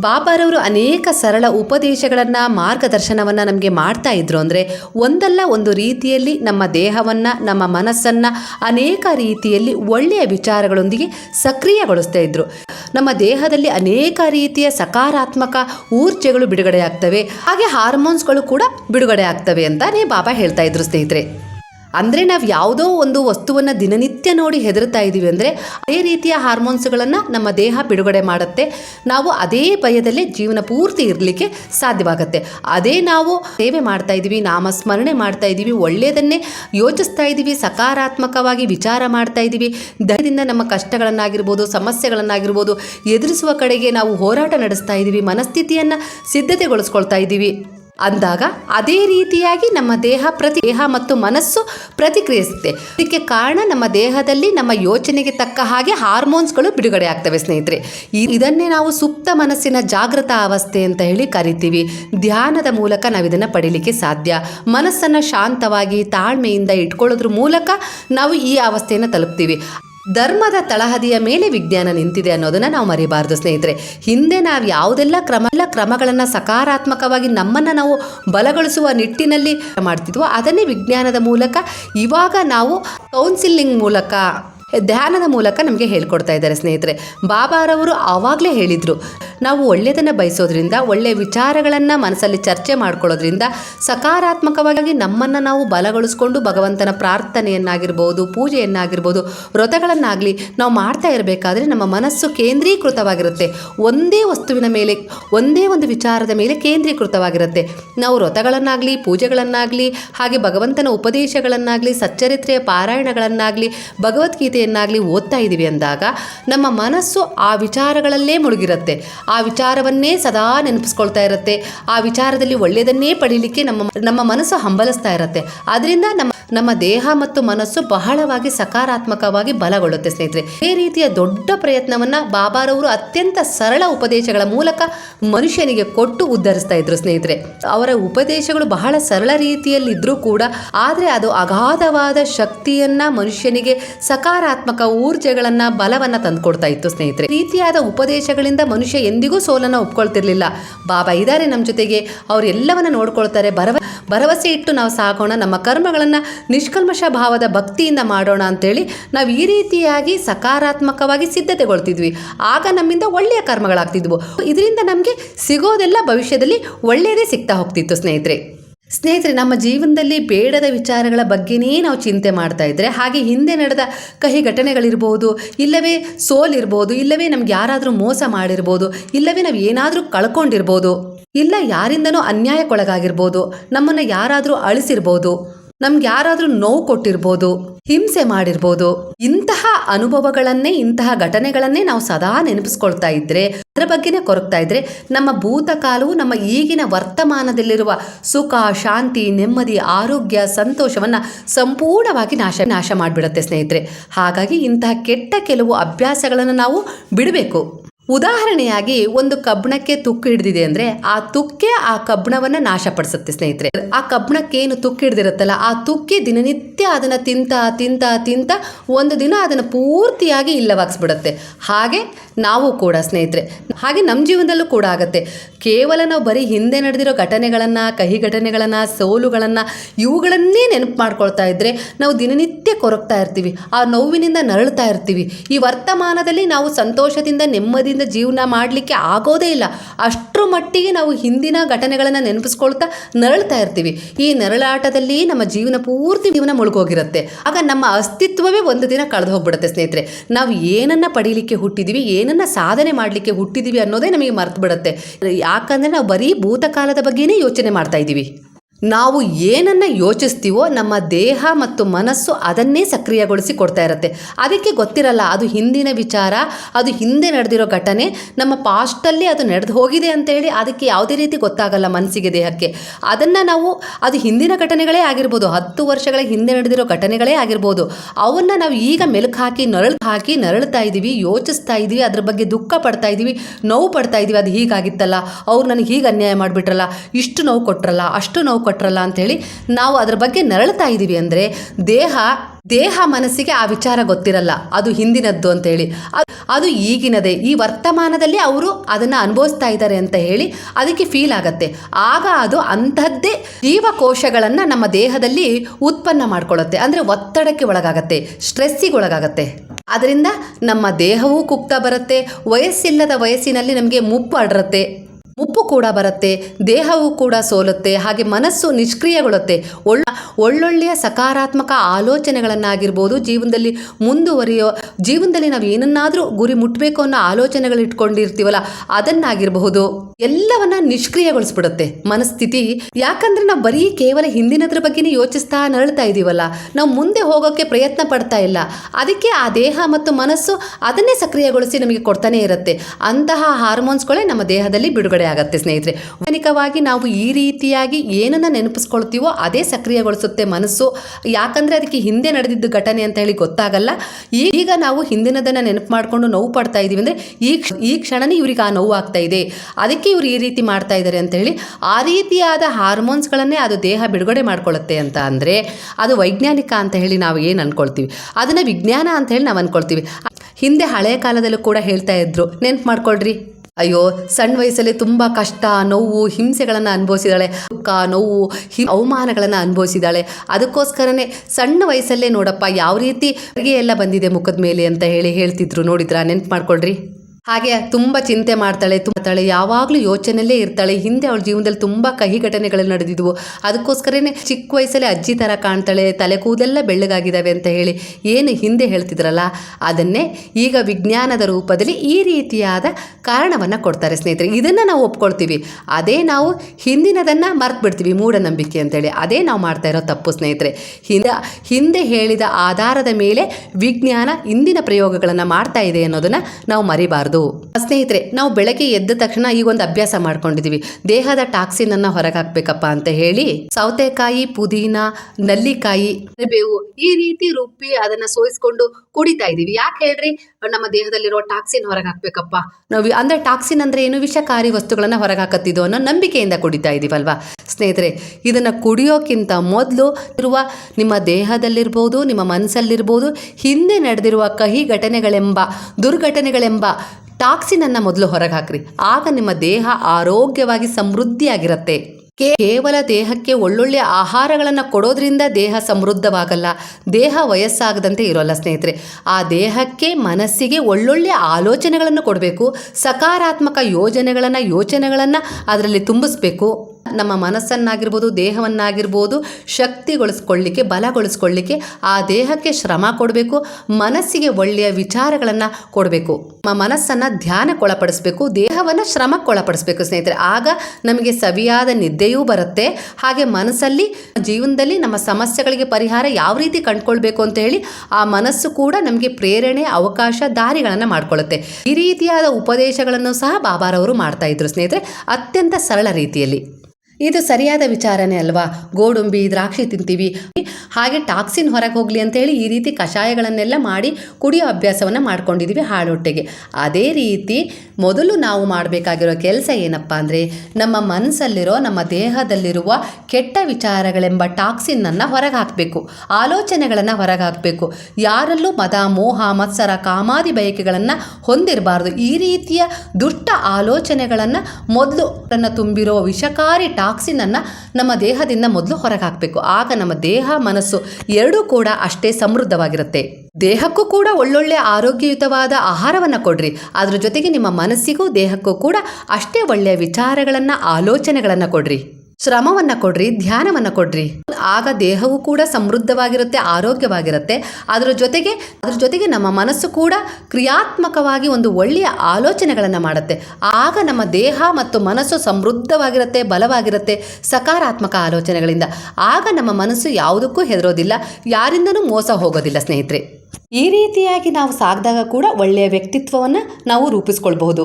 ಬಾಬಾರವರು ಅನೇಕ ಸರಳ ಉಪದೇಶಗಳನ್ನು, ಮಾರ್ಗದರ್ಶನವನ್ನು ನಮಗೆ ಮಾಡ್ತಾ ಇದ್ರು. ಅಂದರೆ ಒಂದಲ್ಲ ಒಂದು ರೀತಿಯಲ್ಲಿ ನಮ್ಮ ದೇಹವನ್ನು, ನಮ್ಮ ಮನಸ್ಸನ್ನು ಅನೇಕ ರೀತಿಯಲ್ಲಿ ಒಳ್ಳೆಯ ವಿಚಾರಗಳೊಂದಿಗೆ ಸಕ್ರಿಯಗೊಳಿಸ್ತಾ ಇದ್ರು. ನಮ್ಮ ದೇಹದಲ್ಲಿ ಅನೇಕ ರೀತಿಯ ಸಕಾರಾತ್ಮಕ ಊರ್ಜೆಗಳು ಬಿಡುಗಡೆಯಾಗ್ತವೆ ಹಾಗೆ ಹಾರ್ಮೋನ್ಸ್ಗಳು ಕೂಡ ಬಿಡುಗಡೆ ಆಗ್ತವೆ ಅಂತಲೇ ಬಾಬಾ ಹೇಳ್ತಾ ಇದ್ರು ಸ್ನೇಹಿತರೆ. ಅಂದರೆ ನಾವು ಯಾವುದೋ ಒಂದು ವಸ್ತುವನ್ನು ದಿನನಿತ್ಯ ನೋಡಿ ಹೆದರ್ತಾ ಇದ್ದೀವಿ ಅಂದರೆ ಅದೇ ರೀತಿಯ ಹಾರ್ಮೋನ್ಸ್ಗಳನ್ನು ನಮ್ಮ ದೇಹ ಬಿಡುಗಡೆ ಮಾಡುತ್ತೆ. ನಾವು ಅದೇ ಭಯದಲ್ಲೇ ಜೀವನ ಪೂರ್ತಿ ಇರಲಿಕ್ಕೆ ಸಾಧ್ಯವಾಗುತ್ತೆ. ಅದೇ ನಾವು ಸೇವೆ ಮಾಡ್ತಾ ಇದ್ದೀವಿ ನಾಮಸ್ಮರಣೆ ಮಾಡ್ತಾ ಇದ್ದೀವಿ ಒಳ್ಳೆಯದನ್ನೇ ಯೋಚಿಸ್ತಾ ಇದ್ದೀವಿ ಸಕಾರಾತ್ಮಕವಾಗಿ ವಿಚಾರ ಮಾಡ್ತಾ ಇದ್ದೀವಿ ಧೈರ್ಯದಿಂದ ನಮ್ಮ ಕಷ್ಟಗಳನ್ನಾಗಿರ್ಬೋದು, ಸಮಸ್ಯೆಗಳನ್ನಾಗಿರ್ಬೋದು ಎದುರಿಸುವ ಕಡೆಗೆ ನಾವು ಹೋರಾಟ ನಡೆಸ್ತಾ ಇದ್ದೀವಿ ಮನಸ್ಥಿತಿಯನ್ನು ಸಿದ್ಧತೆಗೊಳಿಸ್ಕೊಳ್ತಾ ಇದ್ದೀವಿ ಅಂದಾಗ ಅದೇ ರೀತಿಯಾಗಿ ನಮ್ಮ ದೇಹ ಪ್ರತಿ ದೇಹ ಮತ್ತು ಮನಸ್ಸು ಪ್ರತಿಕ್ರಿಯಿಸುತ್ತೆ. ಇದಕ್ಕೆ ಕಾರಣ ನಮ್ಮ ದೇಹದಲ್ಲಿ ನಮ್ಮ ಯೋಚನೆಗೆ ತಕ್ಕ ಹಾಗೆ ಹಾರ್ಮೋನ್ಸ್ಗಳು ಬಿಡುಗಡೆ ಆಗ್ತವೆ ಸ್ನೇಹಿತರೆ. ಇದನ್ನೇ ನಾವು ಸುಪ್ತ ಮನಸ್ಸಿನ ಜಾಗೃತ ಅವಸ್ಥೆ ಅಂತ ಹೇಳಿ ಕರಿತೀವಿ. ಧ್ಯಾನದ ಮೂಲಕ ನಾವು ಇದನ್ನು ಪಡೀಲಿಕ್ಕೆ ಸಾಧ್ಯ. ಮನಸ್ಸನ್ನು ಶಾಂತವಾಗಿ ತಾಳ್ಮೆಯಿಂದ ಇಟ್ಕೊಳ್ಳೋದ್ರ ಮೂಲಕ ನಾವು ಈ ಅವಸ್ಥೆಯನ್ನು ತಲುಪ್ತೀವಿ. ಧರ್ಮದ ತಳಹದಿಯ ಮೇಲೆ ವಿಜ್ಞಾನ ನಿಂತಿದೆ ಅನ್ನೋದನ್ನ ನಾವು ಮರಿಬಾರ್ದು, ಸ್ನೇಹಿತರೆ. ಹಿಂದೆ ನಾವು ಯಾವುದೆಲ್ಲ ಕ್ರಮ, ಎಲ್ಲ ಕ್ರಮಗಳನ್ನು ಸಕಾರಾತ್ಮಕವಾಗಿ ನಮ್ಮನ್ನು ನಾವು ಬಲಗೊಳಿಸುವ ನಿಟ್ಟಿನಲ್ಲಿ ಮಾಡ್ತಿದ್ವೋ ಅದನ್ನೇ ವಿಜ್ಞಾನದ ಮೂಲಕ ಇವಾಗ ನಾವು ಕೌನ್ಸಿಲಿಂಗ್ ಮೂಲಕ ಧ್ಯಾನದ ಮೂಲಕ ನಮಗೆ ಹೇಳ್ಕೊಡ್ತಾ ಇದ್ದಾರೆ ಸ್ನೇಹಿತರೆ. ಬಾಬಾರವರು ಆವಾಗಲೇ ಹೇಳಿದರು, ನಾವು ಒಳ್ಳೆಯದನ್ನು ಬಯಸೋದ್ರಿಂದ ಒಳ್ಳೆಯ ವಿಚಾರಗಳನ್ನು ಮನಸ್ಸಲ್ಲಿ ಚರ್ಚೆ ಮಾಡ್ಕೊಳ್ಳೋದ್ರಿಂದ ಸಕಾರಾತ್ಮಕವಾಗಿ ನಮ್ಮನ್ನು ನಾವು ಬಲಗೊಳಿಸ್ಕೊಂಡು ಭಗವಂತನ ಪ್ರಾರ್ಥನೆಯನ್ನಾಗಿರ್ಬೋದು, ಪೂಜೆಯನ್ನಾಗಿರ್ಬೋದು, ವ್ರತಗಳನ್ನಾಗಲಿ ನಾವು ಮಾಡ್ತಾ ಇರಬೇಕಾದ್ರೆ ನಮ್ಮ ಮನಸ್ಸು ಕೇಂದ್ರೀಕೃತವಾಗಿರುತ್ತೆ. ಒಂದೇ ವಸ್ತುವಿನ ಮೇಲೆ, ಒಂದೇ ಒಂದು ವಿಚಾರದ ಮೇಲೆ ಕೇಂದ್ರೀಕೃತವಾಗಿರುತ್ತೆ. ನಾವು ವ್ರತಗಳನ್ನಾಗಲಿ, ಪೂಜೆಗಳನ್ನಾಗಲಿ, ಹಾಗೆ ಭಗವಂತನ ಉಪದೇಶಗಳನ್ನಾಗಲಿ, ಸಚ್ಚರಿತ್ರೆಯ ಪಾರಾಯಣಗಳನ್ನಾಗಲಿ ಭಗವದ್ಗೀತೆಯನ್ನಾಗಲಿ ಓದ್ತಾ ಇದ್ದೀವಿ ಅಂದಾಗ ನಮ್ಮ ಮನಸ್ಸು ಆ ವಿಚಾರಗಳಲ್ಲೇ ಮುಳುಗಿರುತ್ತೆ. ಆ ವಿಚಾರವನ್ನೇ ಸದಾ ನೆನಪಿಸ್ಕೊಳ್ತಾ ಇರುತ್ತೆ. ಆ ವಿಚಾರದಲ್ಲಿ ಒಳ್ಳೆಯದನ್ನೇ ಪಡೀಲಿಕ್ಕೆ ನಮ್ಮ ನಮ್ಮ ಮನಸ್ಸು ಹಂಬಲಿಸ್ತಾ ಇರುತ್ತೆ. ಅದರಿಂದ ನಮ್ಮ ನಮ್ಮ ದೇಹ ಮತ್ತು ಮನಸ್ಸು ಬಹಳವಾಗಿ ಸಕಾರಾತ್ಮಕವಾಗಿ ಬಲಗೊಳ್ಳುತ್ತೆ ಸ್ನೇಹಿತರೆ. ಈ ರೀತಿಯ ದೊಡ್ಡ ಪ್ರಯತ್ನವನ್ನ ಬಾಬಾರವರು ಅತ್ಯಂತ ಸರಳ ಉಪದೇಶಗಳ ಮೂಲಕ ಮನುಷ್ಯನಿಗೆ ಕೊಟ್ಟು ಉದ್ಧರಿಸ್ತಾ ಇದ್ರು ಸ್ನೇಹಿತರೆ. ಅವರ ಉಪದೇಶಗಳು ಬಹಳ ಸರಳ ರೀತಿಯಲ್ಲಿದ್ದರೂ ಕೂಡ, ಆದರೆ ಅದು ಅಗಾಧವಾದ ಶಕ್ತಿಯನ್ನ ಮನುಷ್ಯನಿಗೆ ಸಕಾರಾತ್ಮಕ ಊರ್ಜೆಗಳನ್ನ ಬಲವನ್ನ ತಂದುಕೊಡ್ತಾ ಇತ್ತು ಸ್ನೇಹಿತರೆ. ರೀತಿಯಾದ ಉಪದೇಶಗಳಿಂದ ಮನುಷ್ಯ ಎಂದಿಗೂ ಸೋಲನ್ನ ಒಪ್ಕೊಳ್ತಿರ್ಲಿಲ್ಲ. ಬಾಬಾ ಇದ್ದಾರೆ ನಮ್ಮ ಜೊತೆಗೆ. ಅವ್ರು ಎಲ್ಲವನ್ನ ನೋಡ್ಕೊಳ್ತಾರೆ. ಭರವ ಭರವಸೆ ಇಟ್ಟು ನಾವು ಸಾಗೋಣ. ನಮ್ಮ ಕರ್ಮಗಳನ್ನು ನಿಷ್ಕಲ್ಮಶ ಭಾವದ ಭಕ್ತಿಯಿಂದ ಮಾಡೋಣ ಅಂತೇಳಿ ನಾವು ಈ ರೀತಿಯಾಗಿ ಸಕಾರಾತ್ಮಕವಾಗಿ ಸಿದ್ಧತೆಗೊಳ್ತಿದ್ವಿ. ಆಗ ನಮ್ಮಿಂದ ಒಳ್ಳೆಯ ಕರ್ಮಗಳಾಗ್ತಿದ್ವು. ಇದರಿಂದ ನಮಗೆ ಸಿಗೋದೆಲ್ಲ ಭವಿಷ್ಯದಲ್ಲಿ ಒಳ್ಳೆಯದೇ ಸಿಗ್ತಾ ಹೋಗ್ತಿತ್ತು ಸ್ನೇಹಿತರೆ. ಸ್ನೇಹಿತರೆ, ನಮ್ಮ ಜೀವನದಲ್ಲಿ ಬೇಡದ ವಿಚಾರಗಳ ಬಗ್ಗೆನೇ ನಾವು ಚಿಂತೆ ಮಾಡ್ತಾ ಇದ್ದರೆ ಹಾಗೆ ಹಿಂದೆ ನಡೆದ ಕಹಿ ಘಟನೆಗಳಿರ್ಬೋದು ಇಲ್ಲವೇ ಸೋಲಿರ್ಬೋದು, ಇಲ್ಲವೇ ನಮ್ಗೆ ಯಾರಾದರೂ ಮೋಸ ಮಾಡಿರ್ಬೋದು, ಇಲ್ಲವೇ ನಾವು ಏನಾದರೂ ಕಳ್ಕೊಂಡಿರ್ಬೋದು, ಇಲ್ಲ ಯಾರಿಂದನೂ ಅನ್ಯಾಯಕ್ಕೊಳಗಾಗಿರ್ಬೋದು, ನಮ್ಮನ್ನು ಯಾರಾದರೂ ಅಳಿಸಿರ್ಬೋದು ನಮ್ಗೆ ಯಾರಾದರೂ ನೋವು ಕೊಟ್ಟಿರ್ಬೋದು, ಹಿಂಸೆ ಮಾಡಿರ್ಬೋದು, ಇಂತಹ ಅನುಭವಗಳನ್ನೇ, ಇಂತಹ ಘಟನೆಗಳನ್ನೇ ನಾವು ಸದಾ ನೆನಪಿಸ್ಕೊಳ್ತಾ ಇದ್ರೆ, ಅದರ ಬಗ್ಗೆನೇ ಕೊರಗ್ತಾ ಇದ್ರೆ, ನಮ್ಮ ಭೂತಕಾಲವು, ನಮ್ಮ ಈಗಿನ ವರ್ತಮಾನದಲ್ಲಿರುವ ಸುಖ, ಶಾಂತಿ, ನೆಮ್ಮದಿ, ಆರೋಗ್ಯ, ಸಂತೋಷವನ್ನ ಸಂಪೂರ್ಣವಾಗಿ ನಾಶ ನಾಶ ಮಾಡಿಬಿಡುತ್ತೆ ಸ್ನೇಹಿತರೆ. ಹಾಗಾಗಿ ಇಂತಹ ಕೆಟ್ಟ ಕೆಲವು ಅಭ್ಯಾಸಗಳನ್ನು ನಾವು ಬಿಡಬೇಕು. ಉದಾಹರಣೆಯಾಗಿ ಒಂದು ಕಬ್ಬಣಕ್ಕೆ ತುಕ್ಕು ಹಿಡಿದಿದೆ ಅಂದ್ರೆ ಆ ತುಕ್ಕೆ ಆ ಕಬ್ಬಣವನ್ನ ನಾಶಪಡಿಸುತ್ತೆ, ಸ್ನೇಹಿತರೆ. ಆ ಕಬ್ಬಣಕ್ಕೆ ಏನು ತುಕ್ಕು ಹಿಡಿದಿರುತ್ತಲ್ಲ, ಆ ತುಕ್ಕೆ ದಿನನಿತ್ಯ ಅದನ್ನ ತಿಂತ ತಿಂತ ತಿಂತ ಒಂದು ದಿನ ಅದನ್ನು ಪೂರ್ತಿಯಾಗಿ ಇಲ್ಲವಾಗಿಸ್ಬಿಡುತ್ತೆ. ಹಾಗೆ ನಾವು ಕೂಡ, ಸ್ನೇಹಿತರೆ. ಹಾಗೆ ನಮ್ಮ ಜೀವನದಲ್ಲೂ ಕೂಡ ಆಗುತ್ತೆ. ಕೇವಲ ನಾವು ಬರೀ ಹಿಂದೆ ನಡೆದಿರೋ ಘಟನೆಗಳನ್ನು, ಕಹಿ ಘಟನೆಗಳನ್ನು, ಸೋಲುಗಳನ್ನು ಇವುಗಳನ್ನೇ ನೆನಪು ಮಾಡ್ಕೊಳ್ತಾ ಇದ್ರೆ ನಾವು ದಿನನಿತ್ಯ ಕೊರಗ್ತಾ ಇರ್ತೀವಿ. ಆ ನೋವಿನಿಂದ ನರಳ್ತಾ ಇರ್ತೀವಿ. ಈ ವರ್ತಮಾನದಲ್ಲಿ ನಾವು ಸಂತೋಷದಿಂದ ನೆಮ್ಮದಿಯಿಂದ ಜೀವನ ಮಾಡಲಿಕ್ಕೆ ಆಗೋದೇ ಇಲ್ಲ. ಅಷ್ಟರ ಮಟ್ಟಿಗೆ ನಾವು ಹಿಂದಿನ ಘಟನೆಗಳನ್ನು ನೆನಪಿಸ್ಕೊಳ್ತಾ ನರಳ್ತಾ ಇರ್ತೀವಿ. ಈ ನರಳಾಟದಲ್ಲಿ ನಮ್ಮ ಜೀವನ ಪೂರ್ತಿ ಜೀವನ ಮುಳುಗೋಗಿರುತ್ತೆ. ಆಗ ನಮ್ಮ ಅಸ್ತಿತ್ವವೇ ಒಂದು ದಿನ ಕಳೆದು ಹೋಗ್ಬಿಡುತ್ತೆ ಸ್ನೇಹಿತರೆ. ನಾವು ಏನನ್ನ ಪಡೀಲಿಕ್ಕೆ ಹುಟ್ಟಿದೀವಿ, ಏನನ್ನ ಸಾಧನೆ ಮಾಡಲಿಕ್ಕೆ ಹುಟ್ಟಿದೀವಿ ಅನ್ನೋದೇ ನಮಗೆ ಮರೆತು ಬಿಡುತ್ತೆ ಯಾಕಂದರೆ ನಾವು ಬರೀ ಭೂತಕಾಲದ ಬಗ್ಗೆನೇ ಯೋಚನೆ ಮಾಡ್ತಾ ಇದ್ದೀವಿ. ನಾವು ಏನನ್ನ ಯೋಚಿಸ್ತೀವೋ ನಮ್ಮ ದೇಹ ಮತ್ತು ಮನಸ್ಸು ಅದನ್ನೇ ಸಕ್ರಿಯಗೊಳಿಸಿ ಕೊಡ್ತಾ ಇರುತ್ತೆ. ಅದಕ್ಕೆ ಗೊತ್ತಿರಲ್ಲ, ಅದು ಹಿಂದಿನ ವಿಚಾರ, ಅದು ಹಿಂದೆ ನಡೆದಿರೋ ಘಟನೆ, ನಮ್ಮ ಪಾಸ್ಟಲ್ಲಿ ಅದು ನಡೆದು ಹೋಗಿದೆ ಅಂತೇಳಿ ಅದಕ್ಕೆ ಯಾವುದೇ ರೀತಿ ಗೊತ್ತಾಗಲ್ಲ ಮನಸ್ಸಿಗೆ, ದೇಹಕ್ಕೆ. ಅದನ್ನು ನಾವು, ಅದು ಹಿಂದಿನ ಘಟನೆಗಳೇ ಆಗಿರ್ಬೋದು, ಹತ್ತು ವರ್ಷಗಳ ಹಿಂದೆ ನಡೆದಿರೋ ಘಟನೆಗಳೇ ಆಗಿರ್ಬೋದು, ಅವನ್ನು ನಾವು ಈಗ ಮೆಲುಕು ಹಾಕಿ ನರಳು ಹಾಕಿ, ನರಳ್ತಾ ಇದ್ದೀವಿ, ಯೋಚಿಸ್ತಾ ಇದ್ದೀವಿ, ಅದ್ರ ಬಗ್ಗೆ ದುಃಖ ಪಡ್ತಾ ಇದ್ದೀವಿ, ನೋವು ಪಡ್ತಾ ಇದ್ದೀವಿ, ಅದು ಹೀಗಾಗಿತ್ತಲ್ಲ, ಅವ್ರು ನನಗೆ ಹೀಗೆ ಅನ್ಯಾಯ ಮಾಡಿಬಿಟ್ರಲ್ಲ, ಇಷ್ಟು ನೋವು ಕೊಟ್ರಲ್ಲ, ಅಷ್ಟು ನೋವು ಕೊಟ್ರಲ್ಲ ಅಂತೇಳಿ ನಾವು ಅದ್ರ ಬಗ್ಗೆ ನರಳ್ತಾ ಇದ್ದೀವಿ ಅಂದರೆ ದೇಹ ದೇಹ ಮನಸ್ಸಿಗೆ ಆ ವಿಚಾರ ಗೊತ್ತಿರಲ್ಲ. ಅದು ಹಿಂದಿನದ್ದು ಅಂತೇಳಿ. ಅದು ಈಗಿನದೇ. ಈ ವರ್ತಮಾನದಲ್ಲಿ ಅವರು ಅದನ್ನು ಅನುಭವಿಸ್ತಾ ಇದ್ದಾರೆ ಅಂತ ಹೇಳಿ ಅದಕ್ಕೆ ಫೀಲ್ ಆಗತ್ತೆ. ಆಗ ಅದು ಅಂತಹದ್ದೇ ಜೀವಕೋಶಗಳನ್ನು ನಮ್ಮ ದೇಹದಲ್ಲಿ ಉತ್ಪನ್ನ ಮಾಡ್ಕೊಳ್ಳುತ್ತೆ. ಅಂದರೆ ಒತ್ತಡಕ್ಕೆ ಒಳಗಾಗತ್ತೆ ಸ್ಟ್ರೆಸ್ಸಿಗೆ ಒಳಗಾಗತ್ತೆ. ಅದರಿಂದ ನಮ್ಮ ದೇಹವೂ ಕುಗ್ತಾ ಬರುತ್ತೆ. ವಯಸ್ಸಿಲ್ಲದ ವಯಸ್ಸಿನಲ್ಲಿ ನಮಗೆ ಮುಪ್ಪು ಅಡರುತ್ತೆ. ಮುಪ್ಪು ಕೂಡ ಬರುತ್ತೆ, ದೇಹವು ಕೂಡ ಸೋಲುತ್ತೆ, ಹಾಗೆ ಮನಸ್ಸು ನಿಷ್ಕ್ರಿಯಗೊಳ್ಳುತ್ತೆ. ಒಳ್ಳ, ಒಳ್ಳೊಳ್ಳೆಯ ಸಕಾರಾತ್ಮಕ ಆಲೋಚನೆಗಳನ್ನಾಗಿರ್ಬೋದು ಜೀವನದಲ್ಲಿ ಮುಂದುವರಿಯೋ, ಜೀವನದಲ್ಲಿ ನಾವು ಏನನ್ನಾದರೂ ಗುರಿ ಮುಟ್ಟಬೇಕು ಅನ್ನೋ ಆಲೋಚನೆಗಳು ಇಟ್ಕೊಂಡಿರ್ತೀವಲ್ಲ ಅದನ್ನಾಗಿರಬಹುದು. ಎಲ್ಲವನ್ನ ನಿಷ್ಕ್ರಿಯಗೊಳಿಸ್ಬಿಡುತ್ತೆ ಮನಸ್ಥಿತಿ. ಯಾಕಂದ್ರೆ ನಾವು ಬರೀ ಕೇವಲ ಹಿಂದಿನದ್ರ ಬಗ್ಗೆನೇ ಯೋಚಿಸ್ತಾ ನರಳ್ತಾ ಇದೀವಲ್ಲ, ನಾವು ಮುಂದೆ ಹೋಗೋಕ್ಕೆ ಪ್ರಯತ್ನ ಪಡ್ತಾ ಇಲ್ಲ. ಅದಕ್ಕೆ ಆ ದೇಹ ಮತ್ತು ಮನಸ್ಸು ಅದನ್ನೇ ಸಕ್ರಿಯಗೊಳಿಸಿ ನಮಗೆ ಕೊಡ್ತಾನೆ ಇರುತ್ತೆ. ಅಂತಹ ಹಾರ್ಮೋನ್ಸ್ಗಳೇ ನಮ್ಮ ದೇಹದಲ್ಲಿ ಬಿಡುಗಡೆ ಆಗುತ್ತೆ ಸ್ನೇಹಿತರೆ. ವೈಜ್ಞಾನಿಕವಾಗಿ ನಾವು ಈ ರೀತಿಯಾಗಿ ಏನನ್ನ ನೆನಪಿಸ್ಕೊಳ್ತೀವೋ ಅದೇ ಸಕ್ರಿಯಗೊಳಿಸುತ್ತೆ ಮನಸ್ಸು. ಯಾಕಂದ್ರೆ ಅದಕ್ಕೆ ಹಿಂದೆ ನಡೆದಿದ್ದ ಘಟನೆ ಅಂತ ಹೇಳಿ ಗೊತ್ತಾಗಲ್ಲ. ಈಗ ನಾವು ಹಿಂದಿನದನ್ನ ನೆನಪು ಮಾಡ್ಕೊಂಡು ನೋವು ಪಡ್ತಾ ಇದೀವಿ ಅಂದ್ರೆ ಈ ಈ ಕ್ಷಣನೇ ಇವ್ರಿಗೆ ಆ ನೋವು ಆಗ್ತಾ ಇದೆ. ಅದಕ್ಕೆ ಇವ್ರು ಈ ರೀತಿ ಮಾಡ್ತಾ ಇದ್ದಾರೆ ಅಂತ ಹೇಳಿ ಆ ರೀತಿಯಾದ ಹಾರ್ಮೋನ್ಸ್ಗಳನ್ನೇ ಅದು ದೇಹ ಬಿಡುಗಡೆ ಮಾಡ್ಕೊಳ್ಳುತ್ತೆ ಅಂತ ಅಂದರೆ ಅದು ವೈಜ್ಞಾನಿಕ ಅಂತ ಹೇಳಿ ನಾವು ಏನು ಅನ್ಕೊಳ್ತೀವಿ? ಅದನ್ನು ವಿಜ್ಞಾನ ಅಂತ ಹೇಳಿ ನಾವು ಅನ್ಕೊಳ್ತೀವಿ. ಹಿಂದೆ ಹಳೆಯ ಕಾಲದಲ್ಲೂ ಕೂಡ ಹೇಳ್ತಾ ಇದ್ರು, ನೆನ್ಪು ಮಾಡ್ಕೊಳ್ರಿ. ಅಯ್ಯೋ ಸಣ್ಣ ವಯಸ್ಸಲ್ಲಿ ತುಂಬ ಕಷ್ಟ, ನೋವು, ಹಿಂಸೆಗಳನ್ನು ಅನುಭವಿಸಿದಾಳೆ. ದುಃಖ, ನೋವು, ಹಿ, ಅವಮಾನಗಳನ್ನು ಅನುಭವಿಸಿದಾಳೆ. ಅದಕ್ಕೋಸ್ಕರನೇ ಸಣ್ಣ ವಯಸ್ಸಲ್ಲೇ ನೋಡಪ್ಪ, ಯಾವ ರೀತಿ ಅಡುಗೆ ಎಲ್ಲ ಬಂದಿದೆ ಮುಖದ ಮೇಲೆ ಅಂತ ಹೇಳಿ ಹೇಳ್ತಿದ್ರು. ನೋಡಿದ್ರಾ? ನೆನ್ಪು ಮಾಡ್ಕೊಳ್ರಿ. ಹಾಗೆ ತುಂಬ ಚಿಂತೆ ಮಾಡ್ತಾಳೆ ತುಂಬಾಳೆ ಯಾವಾಗಲೂ ಯೋಚನೆಯಲ್ಲೇ ಇರ್ತಾಳೆ. ಹಿಂದೆ ಅವಳ ಜೀವನದಲ್ಲಿ ತುಂಬ ಕಹಿ ಘಟನೆಗಳು ನಡೆದಿದ್ವು. ಅದಕ್ಕೋಸ್ಕರನೇ ಚಿಕ್ಕ ವಯಸ್ಸಲ್ಲೇ ಅಜ್ಜಿ ಥರ ಕಾಣ್ತಾಳೆ, ತಲೆ ಕೂದಲೆಲ್ಲ ಬೆಳ್ಳಗಾಗಿದ್ದಾವೆ ಅಂತ ಹೇಳಿ ಏನು ಹಿಂದೆ ಹೇಳ್ತಿದ್ರಲ್ಲ, ಅದನ್ನೇ ಈಗ ವಿಜ್ಞಾನದ ರೂಪದಲ್ಲಿ ಈ ರೀತಿಯಾದ ಕಾರಣವನ್ನು ಕೊಡ್ತಾರೆ ಸ್ನೇಹಿತರೆ. ಇದನ್ನು ನಾವು ಒಪ್ಕೊಳ್ತೀವಿ. ಅದೇ ನಾವು ಹಿಂದಿನದನ್ನು ಮರ್ತು ಬಿಡ್ತೀವಿ ಮೂಢನಂಬಿಕೆ ಅಂತೇಳಿ ಅದೇ ನಾವು ಮಾಡ್ತಾ ಇರೋ ತಪ್ಪು ಸ್ನೇಹಿತರೆ. ಹಿಂದೆ ಹಿಂದೆ ಹೇಳಿದ ಆಧಾರದ ಮೇಲೆ ವಿಜ್ಞಾನ ಇಂದಿನ ಪ್ರಯೋಗಗಳನ್ನು ಮಾಡ್ತಾ ಇದೆ ಅನ್ನೋದನ್ನ ನಾವು ಮರಿಬಾರ್ದು. ಸ್ನೇಹಿತರೆ, ನಾವು ಬೆಳಗ್ಗೆ ಎದ್ದ ತಕ್ಷಣ ಈಗ ಒಂದು ಅಭ್ಯಾಸ ಮಾಡ್ಕೊಂಡಿದೀವಿ. ದೇಹದ ಟಾಕ್ಸಿನ್ ಅನ್ನ ಹೊರಗಾಕ್ಬೇಕಪ್ಪ ಅಂತ ಹೇಳಿ ಸೌತೆಕಾಯಿ, ಪುದೀನ, ನಲ್ಲಿಕಾಯಿ ಬೇವು ಈ ರೀತಿ ರುಬ್ಬಿ ಅದನ್ನ ಸೋಯಿಸ್ಕೊಂಡು ಕುಡಿತಾ ಇದೀವಿ. ಯಾಕೆ ಹೇಳ್ರಿ? ನಮ್ಮ ದೇಹದಲ್ಲಿರೋ ಟಾಕ್ಸಿನ್ ಹೊರಗಾಕ್ಬೇಕಪ್ಪ. ನಾವು ಅಂದ್ರೆ ಟಾಕ್ಸಿನ್ ಅಂದ್ರೆ ಏನು? ವಿಷಕಾರಿ ವಸ್ತುಗಳನ್ನ ಹೊರಗಾಕತ್ತಿದ್ದು ಅನ್ನೋ ನಂಬಿಕೆಯಿಂದ ಕುಡಿತಾ ಇದೀವಲ್ವಾ? ಸ್ನೇಹಿತರೆ, ಇದನ್ನ ಕುಡಿಯೋಕ್ಕಿಂತ ಮೊದಲು ಇರುವ ನಿಮ್ಮ ದೇಹದಲ್ಲಿರ್ಬೋದು, ನಿಮ್ಮ ಮನಸ್ಸಲ್ಲಿರ್ಬೋದು ಹಿಂದೆ ನಡೆದಿರುವ ಕಹಿ ಘಟನೆಗಳೆಂಬ, ದುರ್ಘಟನೆಗಳೆಂಬ ಟಾಕ್ಸಿನನ್ನು ಮೊದಲು ಹೊರಗೆ ಹಾಕ್ರಿ. ಆಗ ನಿಮ್ಮ ದೇಹ ಆರೋಗ್ಯವಾಗಿ ಸಮೃದ್ಧಿಯಾಗಿರುತ್ತೆ. ಕೇವಲ ದೇಹಕ್ಕೆ ಒಳ್ಳೊಳ್ಳೆ ಆಹಾರಗಳನ್ನು ಕೊಡೋದ್ರಿಂದ ದೇಹ ಸಮೃದ್ಧವಾಗಲ್ಲ. ದೇಹ ವಯಸ್ಸಾಗದಂತೆ ಇರೋಲ್ಲ ಸ್ನೇಹಿತರೆ. ಆ ದೇಹಕ್ಕೆ ಮನಸ್ಸಿಗೆ ಒಳ್ಳೊಳ್ಳೆ ಆಲೋಚನೆಗಳನ್ನು ಕೊಡಬೇಕು. ಸಕಾರಾತ್ಮಕ ಯೋಜನೆಗಳನ್ನು ಯೋಚನೆಗಳನ್ನು ಅದರಲ್ಲಿ ತುಂಬಿಸ್ಬೇಕು. ನಮ್ಮ ಮನಸ್ಸನ್ನಾಗಿರ್ಬೋದು, ದೇಹವನ್ನಾಗಿರ್ಬೋದು ಶಕ್ತಿಗೊಳಿಸ್ಕೊಳ್ಳಿಕ್ಕೆ, ಬಲಗೊಳಿಸ್ಕೊಳ್ಳಿಕ್ಕೆ ಆ ದೇಹಕ್ಕೆ ಶ್ರಮ ಕೊಡಬೇಕು, ಮನಸ್ಸಿಗೆ ಒಳ್ಳೆಯ ವಿಚಾರಗಳನ್ನು ಕೊಡಬೇಕು. ನಮ್ಮ ಮನಸ್ಸನ್ನು ಧ್ಯಾನಕ್ಕೊಳಪಡಿಸ್ಬೇಕು ದೇಹವನ್ನು ಶ್ರಮಕ್ಕೊಳಪಡಿಸ್ಬೇಕು ಸ್ನೇಹಿತರೆ. ಆಗ ನಮಗೆ ಸವಿಯಾದ ನಿದ್ದೆಯೂ ಬರುತ್ತೆ. ಹಾಗೆ ಮನಸ್ಸಲ್ಲಿ, ಜೀವನದಲ್ಲಿ ನಮ್ಮ ಸಮಸ್ಯೆಗಳಿಗೆ ಪರಿಹಾರ ಯಾವ ರೀತಿ ಕಂಡುಕೊಳ್ಬೇಕು ಅಂತ ಹೇಳಿ ಆ ಮನಸ್ಸು ಕೂಡ ನಮಗೆ ಪ್ರೇರಣೆ, ಅವಕಾಶ, ದಾರಿಗಳನ್ನು ಮಾಡಿಕೊಳ್ಳುತ್ತೆ ಈ ರೀತಿಯಾದ ಉಪದೇಶಗಳನ್ನು ಸಹ ಬಾಬಾರವರು ಮಾಡ್ತಾ ಇದ್ರು ಸ್ನೇಹಿತರೆ, ಅತ್ಯಂತ ಸರಳ ರೀತಿಯಲ್ಲಿ. ಇದು ಸರಿಯಾದ ವಿಚಾರನೇ ಅಲ್ವಾ? ಗೋಡಂಬಿ, ದ್ರಾಕ್ಷಿ ತಿಂತೀವಿ. ಹಾಗೆ ಟಾಕ್ಸಿನ್ ಹೊರಗೆ ಹೋಗಲಿ ಅಂತೇಳಿ ಈ ರೀತಿ ಕಷಾಯಗಳನ್ನೆಲ್ಲ ಮಾಡಿ ಕುಡಿಯೋ ಅಭ್ಯಾಸವನ್ನು ಮಾಡ್ಕೊಂಡಿದ್ದೀವಿ ಹಾಳೊಟ್ಟೆಗೆ ಅದೇ ರೀತಿ ಮೊದಲು ನಾವು ಮಾಡಬೇಕಾಗಿರೋ ಕೆಲಸ ಏನಪ್ಪ ಅಂದರೆ ನಮ್ಮ ಮನಸ್ಸಲ್ಲಿರೋ ನಮ್ಮ ದೇಹದಲ್ಲಿರುವ ಕೆಟ್ಟ ವಿಚಾರಗಳೆಂಬ ಟಾಕ್ಸಿನ್ನನ್ನು ಹೊರಗೆ ಹಾಕಬೇಕು ಆಲೋಚನೆಗಳನ್ನು ಹೊರಗೆ ಹಾಕಬೇಕು ಯಾರಲ್ಲೂ ಮದ, ಮೋಹ, ಮತ್ಸರ, ಕಾಮಾದಿ ಬಯಕೆಗಳನ್ನು ಹೊಂದಿರಬಾರ್ದು. ಈ ರೀತಿಯ ದುಷ್ಟ ಆಲೋಚನೆಗಳನ್ನು ಮೊದಲು ತನ್ನ ತುಂಬಿರೋ ವಿಷಕಾರಿ ಟಾಕ್ಸಿನನ್ನು ನಮ್ಮ ದೇಹದಿಂದ ಮೊದಲು ಹೊರಗೆ ಹಾಕಬೇಕು. ಆಗ ನಮ್ಮ ದೇಹ, ಮನಸ್ಸು ಎರಡೂ ಕೂಡ ಅಷ್ಟೇ ಸಮೃದ್ಧವಾಗಿರುತ್ತೆ. ದೇಹಕ್ಕೂ ಕೂಡ ಒಳ್ಳೊಳ್ಳೆ ಆರೋಗ್ಯಯುತವಾದ ಆಹಾರವನ್ನು ಕೊಡ್ರಿ. ಅದರ ಜೊತೆಗೆ ನಿಮ್ಮ ಮನಸ್ಸಿಗೂ ದೇಹಕ್ಕೂ ಕೂಡ ಅಷ್ಟೇ ಒಳ್ಳೆಯ ವಿಚಾರಗಳನ್ನು, ಆಲೋಚನೆಗಳನ್ನು ಕೊಡ್ರಿ. ಶ್ರಮವನ್ನು ಕೊಡ್ರಿ, ಧ್ಯಾನವನ್ನು ಕೊಡ್ರಿ. ಆಗ ದೇಹವು ಕೂಡ ಸಮೃದ್ಧವಾಗಿರುತ್ತೆ, ಆರೋಗ್ಯವಾಗಿರುತ್ತೆ. ಅದರ ಜೊತೆಗೆ, ಅದ್ರ ಜೊತೆಗೆ ನಮ್ಮ ಮನಸ್ಸು ಕೂಡ ಕ್ರಿಯಾತ್ಮಕವಾಗಿ ಒಂದು ಒಳ್ಳೆಯ ಆಲೋಚನೆಗಳನ್ನು ಮಾಡುತ್ತೆ. ಆಗ ನಮ್ಮ ದೇಹ ಮತ್ತು ಮನಸ್ಸು ಸಮೃದ್ಧವಾಗಿರುತ್ತೆ, ಬಲವಾಗಿರುತ್ತೆ, ಸಕಾರಾತ್ಮಕ ಆಲೋಚನೆಗಳಿಂದ. ಆಗ ನಮ್ಮ ಮನಸ್ಸು ಯಾವುದಕ್ಕೂ ಹೆದರೋದಿಲ್ಲ, ಯಾರಿಂದನೂ ಮೋಸ ಹೋಗೋದಿಲ್ಲ ಸ್ನೇಹಿತರೆ. ಈ ರೀತಿಯಾಗಿ ನಾವು ಸಾಕಿದಾಗ ಕೂಡ ಒಳ್ಳೆಯ ವ್ಯಕ್ತಿತ್ವವನ್ನು ನಾವು ರೂಪಿಸ್ಕೊಳ್ಬಹುದು.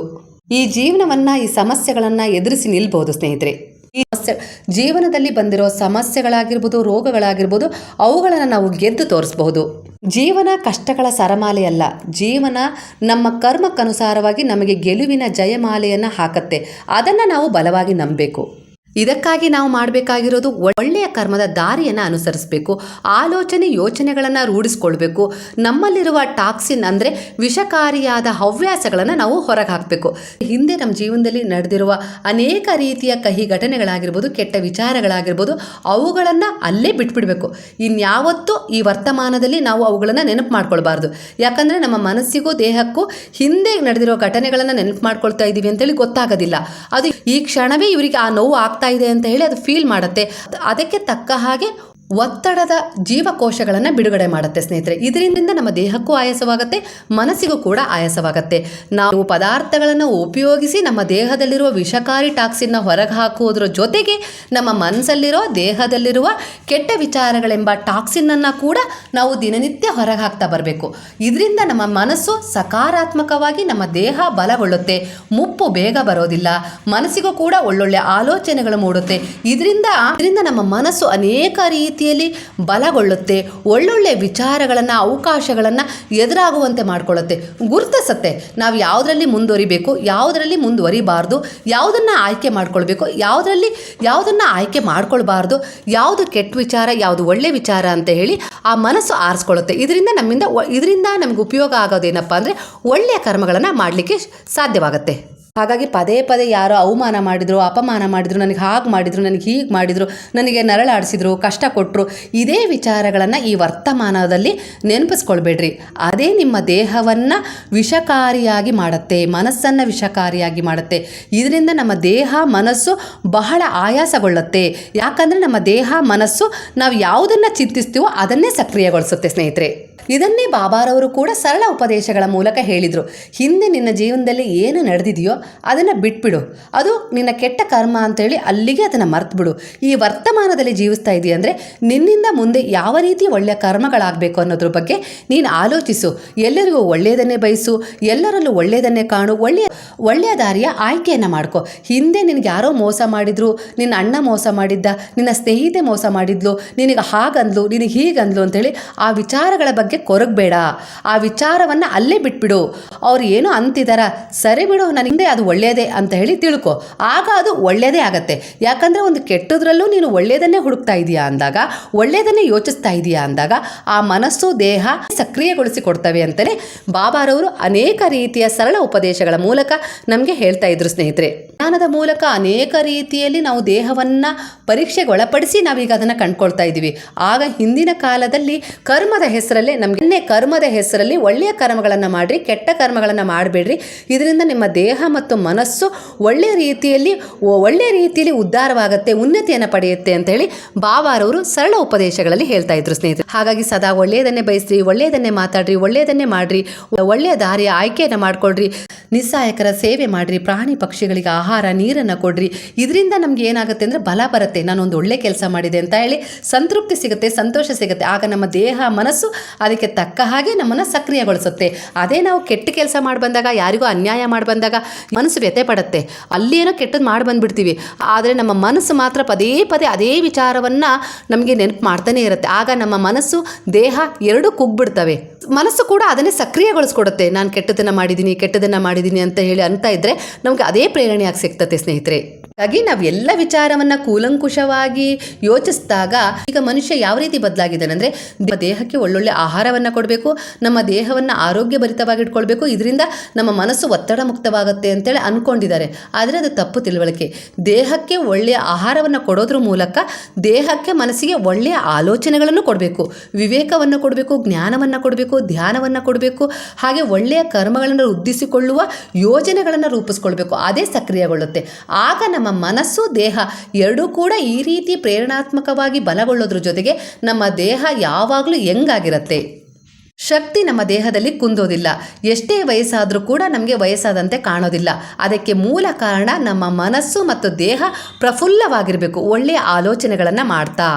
ಈ ಜೀವನವನ್ನು, ಈ ಸಮಸ್ಯೆಗಳನ್ನು ಎದುರಿಸಿ ನಿಲ್ಬಹುದು ಸ್ನೇಹಿತರೆ. ಈ ಸಮಸ್ಯೆ ಜೀವನದಲ್ಲಿ ಬಂದಿರೋ ಸಮಸ್ಯೆಗಳಾಗಿರ್ಬೋದು, ರೋಗಗಳಾಗಿರ್ಬೋದು, ಅವುಗಳನ್ನು ನಾವು ಗೆದ್ದು ತೋರಿಸಬಹುದು. ಜೀವನ ಕಷ್ಟಗಳ ಸರಮಾಲೆಯಲ್ಲ. ಜೀವನ ನಮ್ಮ ಕರ್ಮಕ್ಕನುಸಾರವಾಗಿ ನಮಗೆ ಗೆಲುವಿನ ಜಯಮಾಲೆಯನ್ನು ಹಾಕತ್ತೆ. ಅದನ್ನು ನಾವು ಬಲವಾಗಿ ನಂಬಬೇಕು. ಇದಕ್ಕಾಗಿ ನಾವು ಮಾಡಬೇಕಾಗಿರೋದು ಒಳ್ಳೆಯ ಕರ್ಮದ ದಾರಿಯನ್ನು ಅನುಸರಿಸಬೇಕು, ಆಲೋಚನೆ ಯೋಚನೆಗಳನ್ನು ರೂಢಿಸ್ಕೊಳ್ಬೇಕು, ನಮ್ಮಲ್ಲಿರುವ ಟಾಕ್ಸಿನ್ ಅಂದರೆ ವಿಷಕಾರಿಯಾದ ಹವ್ಯಾಸಗಳನ್ನು ನಾವು ಹೊರಗೆ ಹಾಕಬೇಕು ಹಿಂದೆ ನಮ್ಮ ಜೀವನದಲ್ಲಿ ನಡೆದಿರುವ ಅನೇಕ ರೀತಿಯ ಕಹಿ ಘಟನೆಗಳಾಗಿರ್ಬೋದು, ಕೆಟ್ಟ ವಿಚಾರಗಳಾಗಿರ್ಬೋದು, ಅವುಗಳನ್ನು ಅಲ್ಲೇ ಬಿಟ್ಬಿಡಬೇಕು. ಇನ್ಯಾವತ್ತೂ ಈ ವರ್ತಮಾನದಲ್ಲಿ ನಾವು ಅವುಗಳನ್ನು ನೆನಪು ಮಾಡ್ಕೊಳ್ಬಾರ್ದು. ಯಾಕಂದರೆ ನಮ್ಮ ಮನಸ್ಸಿಗೂ ದೇಹಕ್ಕೂ ಹಿಂದೆ ನಡೆದಿರೋ ಘಟನೆಗಳನ್ನು ನೆನಪು ಮಾಡ್ಕೊಳ್ತಾ ಇದ್ದೀವಿ ಅಂತೇಳಿ ಗೊತ್ತಾಗೋದಿಲ್ಲ. ಅದು ಈ ಕ್ಷಣವೇ ಇವರಿಗೆ ಆ ನೋವು ಆಗ್ತಾ ಇದೆ ಅಂತ ಹೇಳಿ ಅದು ಫೀಲ್ ಮಾಡುತ್ತೆ. ಅದಕ್ಕೆ ತಕ್ಕ ಹಾಗೆ ಒತ್ತಡದ ಜೀವಕೋಶಗಳನ್ನು ಬಿಡುಗಡೆ ಮಾಡುತ್ತೆ ಸ್ನೇಹಿತರೆ. ಇದರಿಂದ ನಮ್ಮ ದೇಹಕ್ಕೂ ಆಯಾಸವಾಗುತ್ತೆ, ಮನಸ್ಸಿಗೂ ಕೂಡ ಆಯಾಸವಾಗುತ್ತೆ. ನಾವು ಪದಾರ್ಥಗಳನ್ನು ಉಪಯೋಗಿಸಿ ನಮ್ಮ ದೇಹದಲ್ಲಿರುವ ವಿಷಕಾರಿ ಟಾಕ್ಸಿನ್ನ ಹೊರಗೆ ಹಾಕುವುದರ ಜೊತೆಗೆ ನಮ್ಮ ಮನಸ್ಸಲ್ಲಿರೋ ದೇಹದಲ್ಲಿರುವ ಕೆಟ್ಟ ವಿಚಾರಗಳೆಂಬ ಟಾಕ್ಸಿನ್ನನ್ನು ಕೂಡ ನಾವು ದಿನನಿತ್ಯ ಹೊರಗೆ ಹಾಕ್ತಾ ಬರಬೇಕು. ಇದರಿಂದ ನಮ್ಮ ಮನಸ್ಸು ಸಕಾರಾತ್ಮಕವಾಗಿ ನಮ್ಮ ದೇಹ ಬಲಗೊಳ್ಳುತ್ತೆ. ಮುಪ್ಪು ಬೇಗ ಬರೋದಿಲ್ಲ. ಮನಸ್ಸಿಗೂ ಕೂಡ ಒಳ್ಳೊಳ್ಳೆ ಆಲೋಚನೆಗಳು ಮೂಡುತ್ತೆ. ಇದರಿಂದ ಇದರಿಂದ ನಮ್ಮ ಮನಸ್ಸು ಅನೇಕ ರೀತಿಯಲ್ಲಿ ಬಲಗೊಳ್ಳುತ್ತೆ, ಒಳ್ಳೊಳ್ಳೆ ವಿಚಾರಗಳನ್ನು, ಅವಕಾಶಗಳನ್ನು ಎದುರಾಗುವಂತೆ ಮಾಡಿಕೊಳ್ಳುತ್ತೆ. ಗುರುತಿಸುತ್ತೆ ನಾವು ಯಾವುದರಲ್ಲಿ ಮುಂದುವರಿಬೇಕು, ಯಾವುದರಲ್ಲಿ ಮುಂದುವರಿಬಾರ್ದು, ಯಾವುದನ್ನು ಆಯ್ಕೆ ಮಾಡ್ಕೊಳ್ಬೇಕು, ಯಾವುದರಲ್ಲಿ ಯಾವುದನ್ನು ಆಯ್ಕೆ ಮಾಡ್ಕೊಳ್ಬಾರ್ದು, ಯಾವುದು ಕೆಟ್ಟ ವಿಚಾರ, ಯಾವುದು ಒಳ್ಳೆ ವಿಚಾರ ಅಂತ ಹೇಳಿ ಆ ಮನಸ್ಸು ಆರಿಸ್ಕೊಳ್ಳುತ್ತೆ. ಇದರಿಂದ ನಮ್ಮಿಂದ ಇದರಿಂದ ನಮಗೆ ಉಪಯೋಗ ಆಗೋದೇನಪ್ಪ ಅಂದರೆ ಒಳ್ಳೆಯ ಕರ್ಮಗಳನ್ನು ಮಾಡಲಿಕ್ಕೆ ಸಾಧ್ಯವಾಗುತ್ತೆ. ಹಾಗಾಗಿ ಪದೇ ಪದೇ ಯಾರೋ ಅವಮಾನ ಮಾಡಿದ್ರು, ಅಪಮಾನ ಮಾಡಿದ್ರು, ನನಗೆ ಹಾಗೆ ಮಾಡಿದ್ರು, ನನಗೆ ಹೀಗೆ ಮಾಡಿದ್ರು, ನನಗೆ ನರಳಾಡಿಸಿದ್ರು, ಕಷ್ಟ ಕೊಟ್ಟರು ಇದೇ ವಿಚಾರಗಳನ್ನು ಈ ವರ್ತಮಾನದಲ್ಲಿ ನೆನಪಿಸ್ಕೊಳ್ಬೇಡ್ರಿ. ಅದೇ ನಿಮ್ಮ ದೇಹವನ್ನು ವಿಷಕಾರಿಯಾಗಿ ಮಾಡುತ್ತೆ, ಮನಸ್ಸನ್ನು ವಿಷಕಾರಿಯಾಗಿ ಮಾಡುತ್ತೆ. ಇದರಿಂದ ನಮ್ಮ ದೇಹ, ಮನಸ್ಸು ಬಹಳ ಆಯಾಸಗೊಳ್ಳುತ್ತೆ. ಯಾಕಂದರೆ ನಮ್ಮ ದೇಹ, ಮನಸ್ಸು ನಾವು ಯಾವುದನ್ನು ಚಿಂತಿಸ್ತೀವೋ ಅದನ್ನೇ ಸಕ್ರಿಯಗೊಳಿಸುತ್ತೆ ಸ್ನೇಹಿತರೆ. ಇದನ್ನೇ ಬಾಬಾರವರು ಕೂಡ ಸರಳ ಉಪದೇಶಗಳ ಮೂಲಕ ಹೇಳಿದರು. ಹಿಂದೆ ನಿನ್ನ ಜೀವನದಲ್ಲಿ ಏನು ನಡೆದಿದೆಯೋ ಅದನ್ನು ಬಿಟ್ಬಿಡು. ಅದು ನಿನ್ನ ಕೆಟ್ಟ ಕರ್ಮ ಅಂತೇಳಿ ಅಲ್ಲಿಗೆ ಅದನ್ನು ಮರ್ತುಬಿಡು. ಈ ವರ್ತಮಾನದಲ್ಲಿ ಜೀವಿಸ್ತಾ ಇದೆಯಾ ಅಂದರೆ ನಿನ್ನಿಂದ ಮುಂದೆ ಯಾವ ರೀತಿ ಒಳ್ಳೆಯ ಕರ್ಮಗಳಾಗಬೇಕು ಅನ್ನೋದ್ರ ಬಗ್ಗೆ ನೀನು ಆಲೋಚಿಸು. ಎಲ್ಲರಿಗೂ ಒಳ್ಳೆಯದನ್ನೇ ಬಯಸು, ಎಲ್ಲರಲ್ಲೂ ಒಳ್ಳೆಯದನ್ನೇ ಕಾಣು, ಒಳ್ಳೆಯ ಒಳ್ಳೆಯ ದಾರಿಯ ಆಯ್ಕೆಯನ್ನು ಮಾಡ್ಕೊ. ಹಿಂದೆ ನಿನಗೆ ಯಾರೋ ಮೋಸ ಮಾಡಿದ್ರು, ನಿನ್ನ ಅಣ್ಣ ಮೋಸ ಮಾಡಿದ್ದ, ನಿನ್ನ ಸ್ನೇಹಿತೆ ಮೋಸ ಮಾಡಿದ್ಲು, ನಿನಗೆ ಹಾಗಂದ್ಲು, ನಿನಗೆ ಹೀಗಂದ್ಲು ಅಂತೇಳಿ ಆ ವಿಚಾರಗಳ ಕೊರಗಬೇಡ. ಆ ವಿಚಾರವನ್ನು ಅಲ್ಲೇ ಬಿಟ್ಬಿಡು. ಅವ್ರು ಏನೋ ಅಂತಿದಾರ, ಸರಿ ಬಿಡು ನನಗೆ ಅದು ಒಳ್ಳೆಯದೇ ಅಂತ ಹೇಳಿ ತಿಳ್ಕೊ. ಆಗ ಅದು ಒಳ್ಳೆಯದೇ ಆಗತ್ತೆ. ಯಾಕಂದರೆ ಒಂದು ಕೆಟ್ಟದ್ರಲ್ಲೂ ನೀನು ಒಳ್ಳೆಯದನ್ನೇ ಹುಡುಕ್ತಾ ಇದೀಯಾ ಅಂದಾಗ ಒಳ್ಳೆಯದನ್ನೇ ಯೋಚಿಸ್ತಾ ಇದೀಯಾ ಅಂದಾಗ, ಆ ಮನಸ್ಸು, ದೇಹ ಸಕ್ರಿಯಗೊಳಿಸಿಕೊಡ್ತವೆ ಅಂತಲೇ ಬಾಬಾರವರು ಅನೇಕ ರೀತಿಯ ಸರಳ ಉಪದೇಶಗಳ ಮೂಲಕ ನಮಗೆ ಹೇಳ್ತಾ ಇದ್ರು ಸ್ನೇಹಿತರೆ. ಜ್ಞಾನದ ಮೂಲಕ ಅನೇಕ ರೀತಿಯಲ್ಲಿ ನಾವು ದೇಹವನ್ನು ಪರೀಕ್ಷೆಗೆ ಒಳಪಡಿಸಿ ನಾವೀಗ ಅದನ್ನು ಕಂಡ್ಕೊಳ್ತಾ ಇದ್ದೀವಿ ಆಗ ಹಿಂದಿನ ಕಾಲದಲ್ಲಿ ಕರ್ಮದ ಹೆಸರಲ್ಲೇ ನಮಗೆ ಕರ್ಮದ ಹೆಸರಲ್ಲಿ ಒಳ್ಳೆಯ ಕರ್ಮಗಳನ್ನು ಮಾಡಿರಿ, ಕೆಟ್ಟ ಕರ್ಮಗಳನ್ನು ಮಾಡಬೇಡ್ರಿ. ಇದರಿಂದ ನಿಮ್ಮ ದೇಹ ಮತ್ತು ಮನಸ್ಸು ಒಳ್ಳೆಯ ರೀತಿಯಲ್ಲಿ ಒಳ್ಳೆಯ ರೀತಿಯಲ್ಲಿ ಉದ್ಧಾರವಾಗುತ್ತೆ, ಉನ್ನತಿಯನ್ನು ಪಡೆಯುತ್ತೆ ಅಂತ ಹೇಳಿ ಬಾಬಾರವರು ಸರಳ ಉಪದೇಶಗಳಲ್ಲಿ ಹೇಳ್ತಾ ಇದ್ರು ಸ್ನೇಹಿತರು. ಹಾಗಾಗಿ ಸದಾ ಒಳ್ಳೆಯದನ್ನೇ ಬಯಸ್ರಿ, ಒಳ್ಳೆಯದನ್ನೇ ಮಾತಾಡ್ರಿ, ಒಳ್ಳೆಯದನ್ನೇ ಮಾಡ್ರಿ, ಒಳ್ಳೆಯ ದಾರಿಯ ಆಯ್ಕೆಯನ್ನು ಮಾಡ್ಕೊಳ್ರಿ. ನಿಸ್ಸಹಾಯಕರ ಸೇವೆ ಮಾಡಿರಿ, ಪ್ರಾಣಿ ಪಕ್ಷಿಗಳಿಗೆ ಆಹಾರ, ನೀರನ್ನು ಕೊಡ್ರಿ. ಇದರಿಂದ ನಮ್ಗೆ ಏನಾಗುತ್ತೆ ಅಂದರೆ ಬಲ ಬರುತ್ತೆ. ನಾನು ಒಂದು ಒಳ್ಳೆ ಕೆಲಸ ಮಾಡಿದೆ ಅಂತ ಹೇಳಿ ಸಂತೃಪ್ತಿ ಸಿಗುತ್ತೆ, ಸಂತೋಷ ಸಿಗುತ್ತೆ. ಆಗ ನಮ್ಮ ದೇಹ, ಮನಸ್ಸು ಅದಕ್ಕೆ ತಕ್ಕ ಹಾಗೆ ನಮ್ಮನ್ನು ಸಕ್ರಿಯಗೊಳಿಸುತ್ತೆ. ಅದೇ ನಾವು ಕೆಟ್ಟ ಕೆಲಸ ಮಾಡಿ ಬಂದಾಗ, ಯಾರಿಗೂ ಅನ್ಯಾಯ ಮಾಡಿ ಬಂದಾಗ ಮನಸ್ಸು ವ್ಯಥೆ ಪಡುತ್ತೆ. ಅಲ್ಲಿ ಏನೋ ಕೆಟ್ಟದ್ದು ಮಾಡಿ ಬಂದ್ಬಿಡ್ತೀವಿ. ಆದರೆ ನಮ್ಮ ಮನಸ್ಸು ಮಾತ್ರ ಪದೇ ಪದೇ ಅದೇ ವಿಚಾರವನ್ನು ನಮಗೆ ನೆನಪು ಮಾಡ್ತಾನೆ ಇರುತ್ತೆ. ಆಗ ನಮ್ಮ ಮನಸ್ಸು, ದೇಹ ಎರಡೂ ಕುಗ್ಬಿಡ್ತವೆ. ಮನಸ್ಸು ಕೂಡ ಅದನ್ನೇ ಸಕ್ರಿಯಗೊಳಿಸ್ಕೊಡುತ್ತೆ. ನಾನು ಕೆಟ್ಟದನ್ನು ಮಾಡಿದ್ದೀನಿ ಕೆಟ್ಟದನ್ನು ಮಾಡಿದ್ದೀನಿ ಅಂತ ಹೇಳಿ ಅಂತ ಇದ್ದರೆ ನಮಗೆ ಅದೇ ಪ್ರೇರಣೆಯಾಗಿ ಸಿಗ್ತತೆ ಸ್ನೇಹಿತರೆ. ಹಾಗಾಗಿ ನಾವು ಎಲ್ಲ ವಿಚಾರವನ್ನು ಕೂಲಂಕುಷವಾಗಿ ಯೋಚಿಸಿದಾಗ ಈಗ ಮನುಷ್ಯ ಯಾವ ರೀತಿ ಬದಲಾಗಿದ್ದಾನೆ ಅಂದರೆ ದೇಹಕ್ಕೆ ಒಳ್ಳೊಳ್ಳೆ ಆಹಾರವನ್ನು ಕೊಡಬೇಕು, ನಮ್ಮ ದೇಹವನ್ನು ಆರೋಗ್ಯಭರಿತವಾಗಿಟ್ಕೊಳ್ಬೇಕು, ಇದರಿಂದ ನಮ್ಮ ಮನಸ್ಸು ಒತ್ತಡ ಮುಕ್ತವಾಗುತ್ತೆ ಅಂತೇಳಿ ಅಂದ್ಕೊಂಡಿದ್ದಾರೆ ಆದರೆ ಅದು ತಪ್ಪು ತಿಳುವಳಿಕೆ. ದೇಹಕ್ಕೆ ಒಳ್ಳೆಯ ಆಹಾರವನ್ನು ಕೊಡೋದ್ರ ಮೂಲಕ ದೇಹಕ್ಕೆ ಮನಸ್ಸಿಗೆ ಒಳ್ಳೆಯ ಆಲೋಚನೆಗಳನ್ನು ಕೊಡಬೇಕು. ವಿವೇಕವನ್ನು ಕೊಡಬೇಕು, ಜ್ಞಾನವನ್ನು ಕೊಡಬೇಕು, ಧ್ಯಾನವನ್ನು ಕೊಡಬೇಕು, ಹಾಗೆ ಒಳ್ಳೆಯ ಕರ್ಮಗಳನ್ನು ವೃದ್ಧಿಸಿಕೊಳ್ಳುವ ಯೋಜನೆಗಳನ್ನು ರೂಪಿಸ್ಕೊಳ್ಬೇಕು. ಅದೇ ಸಕ್ರಿಯಗೊಳ್ಳುತ್ತೆ. ಆಗ ನಮ್ಮ ಮನಸ್ಸು, ದೇಹ ಎರಡೂ ಕೂಡ ಈ ರೀತಿ ಪ್ರೇರಣಾತ್ಮಕವಾಗಿ ಬಲಗೊಳ್ಳೋದ್ರ ಜೊತೆಗೆ ನಮ್ಮ ದೇಹ ಯಾವಾಗಲೂ ಹೆಂಗಾಗಿರುತ್ತೆ ಶಕ್ತಿ ನಮ್ಮ ದೇಹದಲ್ಲಿ ಕುಂದೋದಿಲ್ಲ. ಎಷ್ಟೇ ವಯಸ್ಸಾದರೂ ಕೂಡ ನಮಗೆ ವಯಸ್ಸಾದಂತೆ ಕಾಣೋದಿಲ್ಲ. ಅದಕ್ಕೆ ಮೂಲ ಕಾರಣ ನಮ್ಮ ಮನಸ್ಸು ಮತ್ತು ದೇಹ ಪ್ರಫುಲ್ಲವಾಗಿರಬೇಕು. ಒಳ್ಳೆಯ ಆಲೋಚನೆಗಳನ್ನು ಮಾಡ್ತಾ.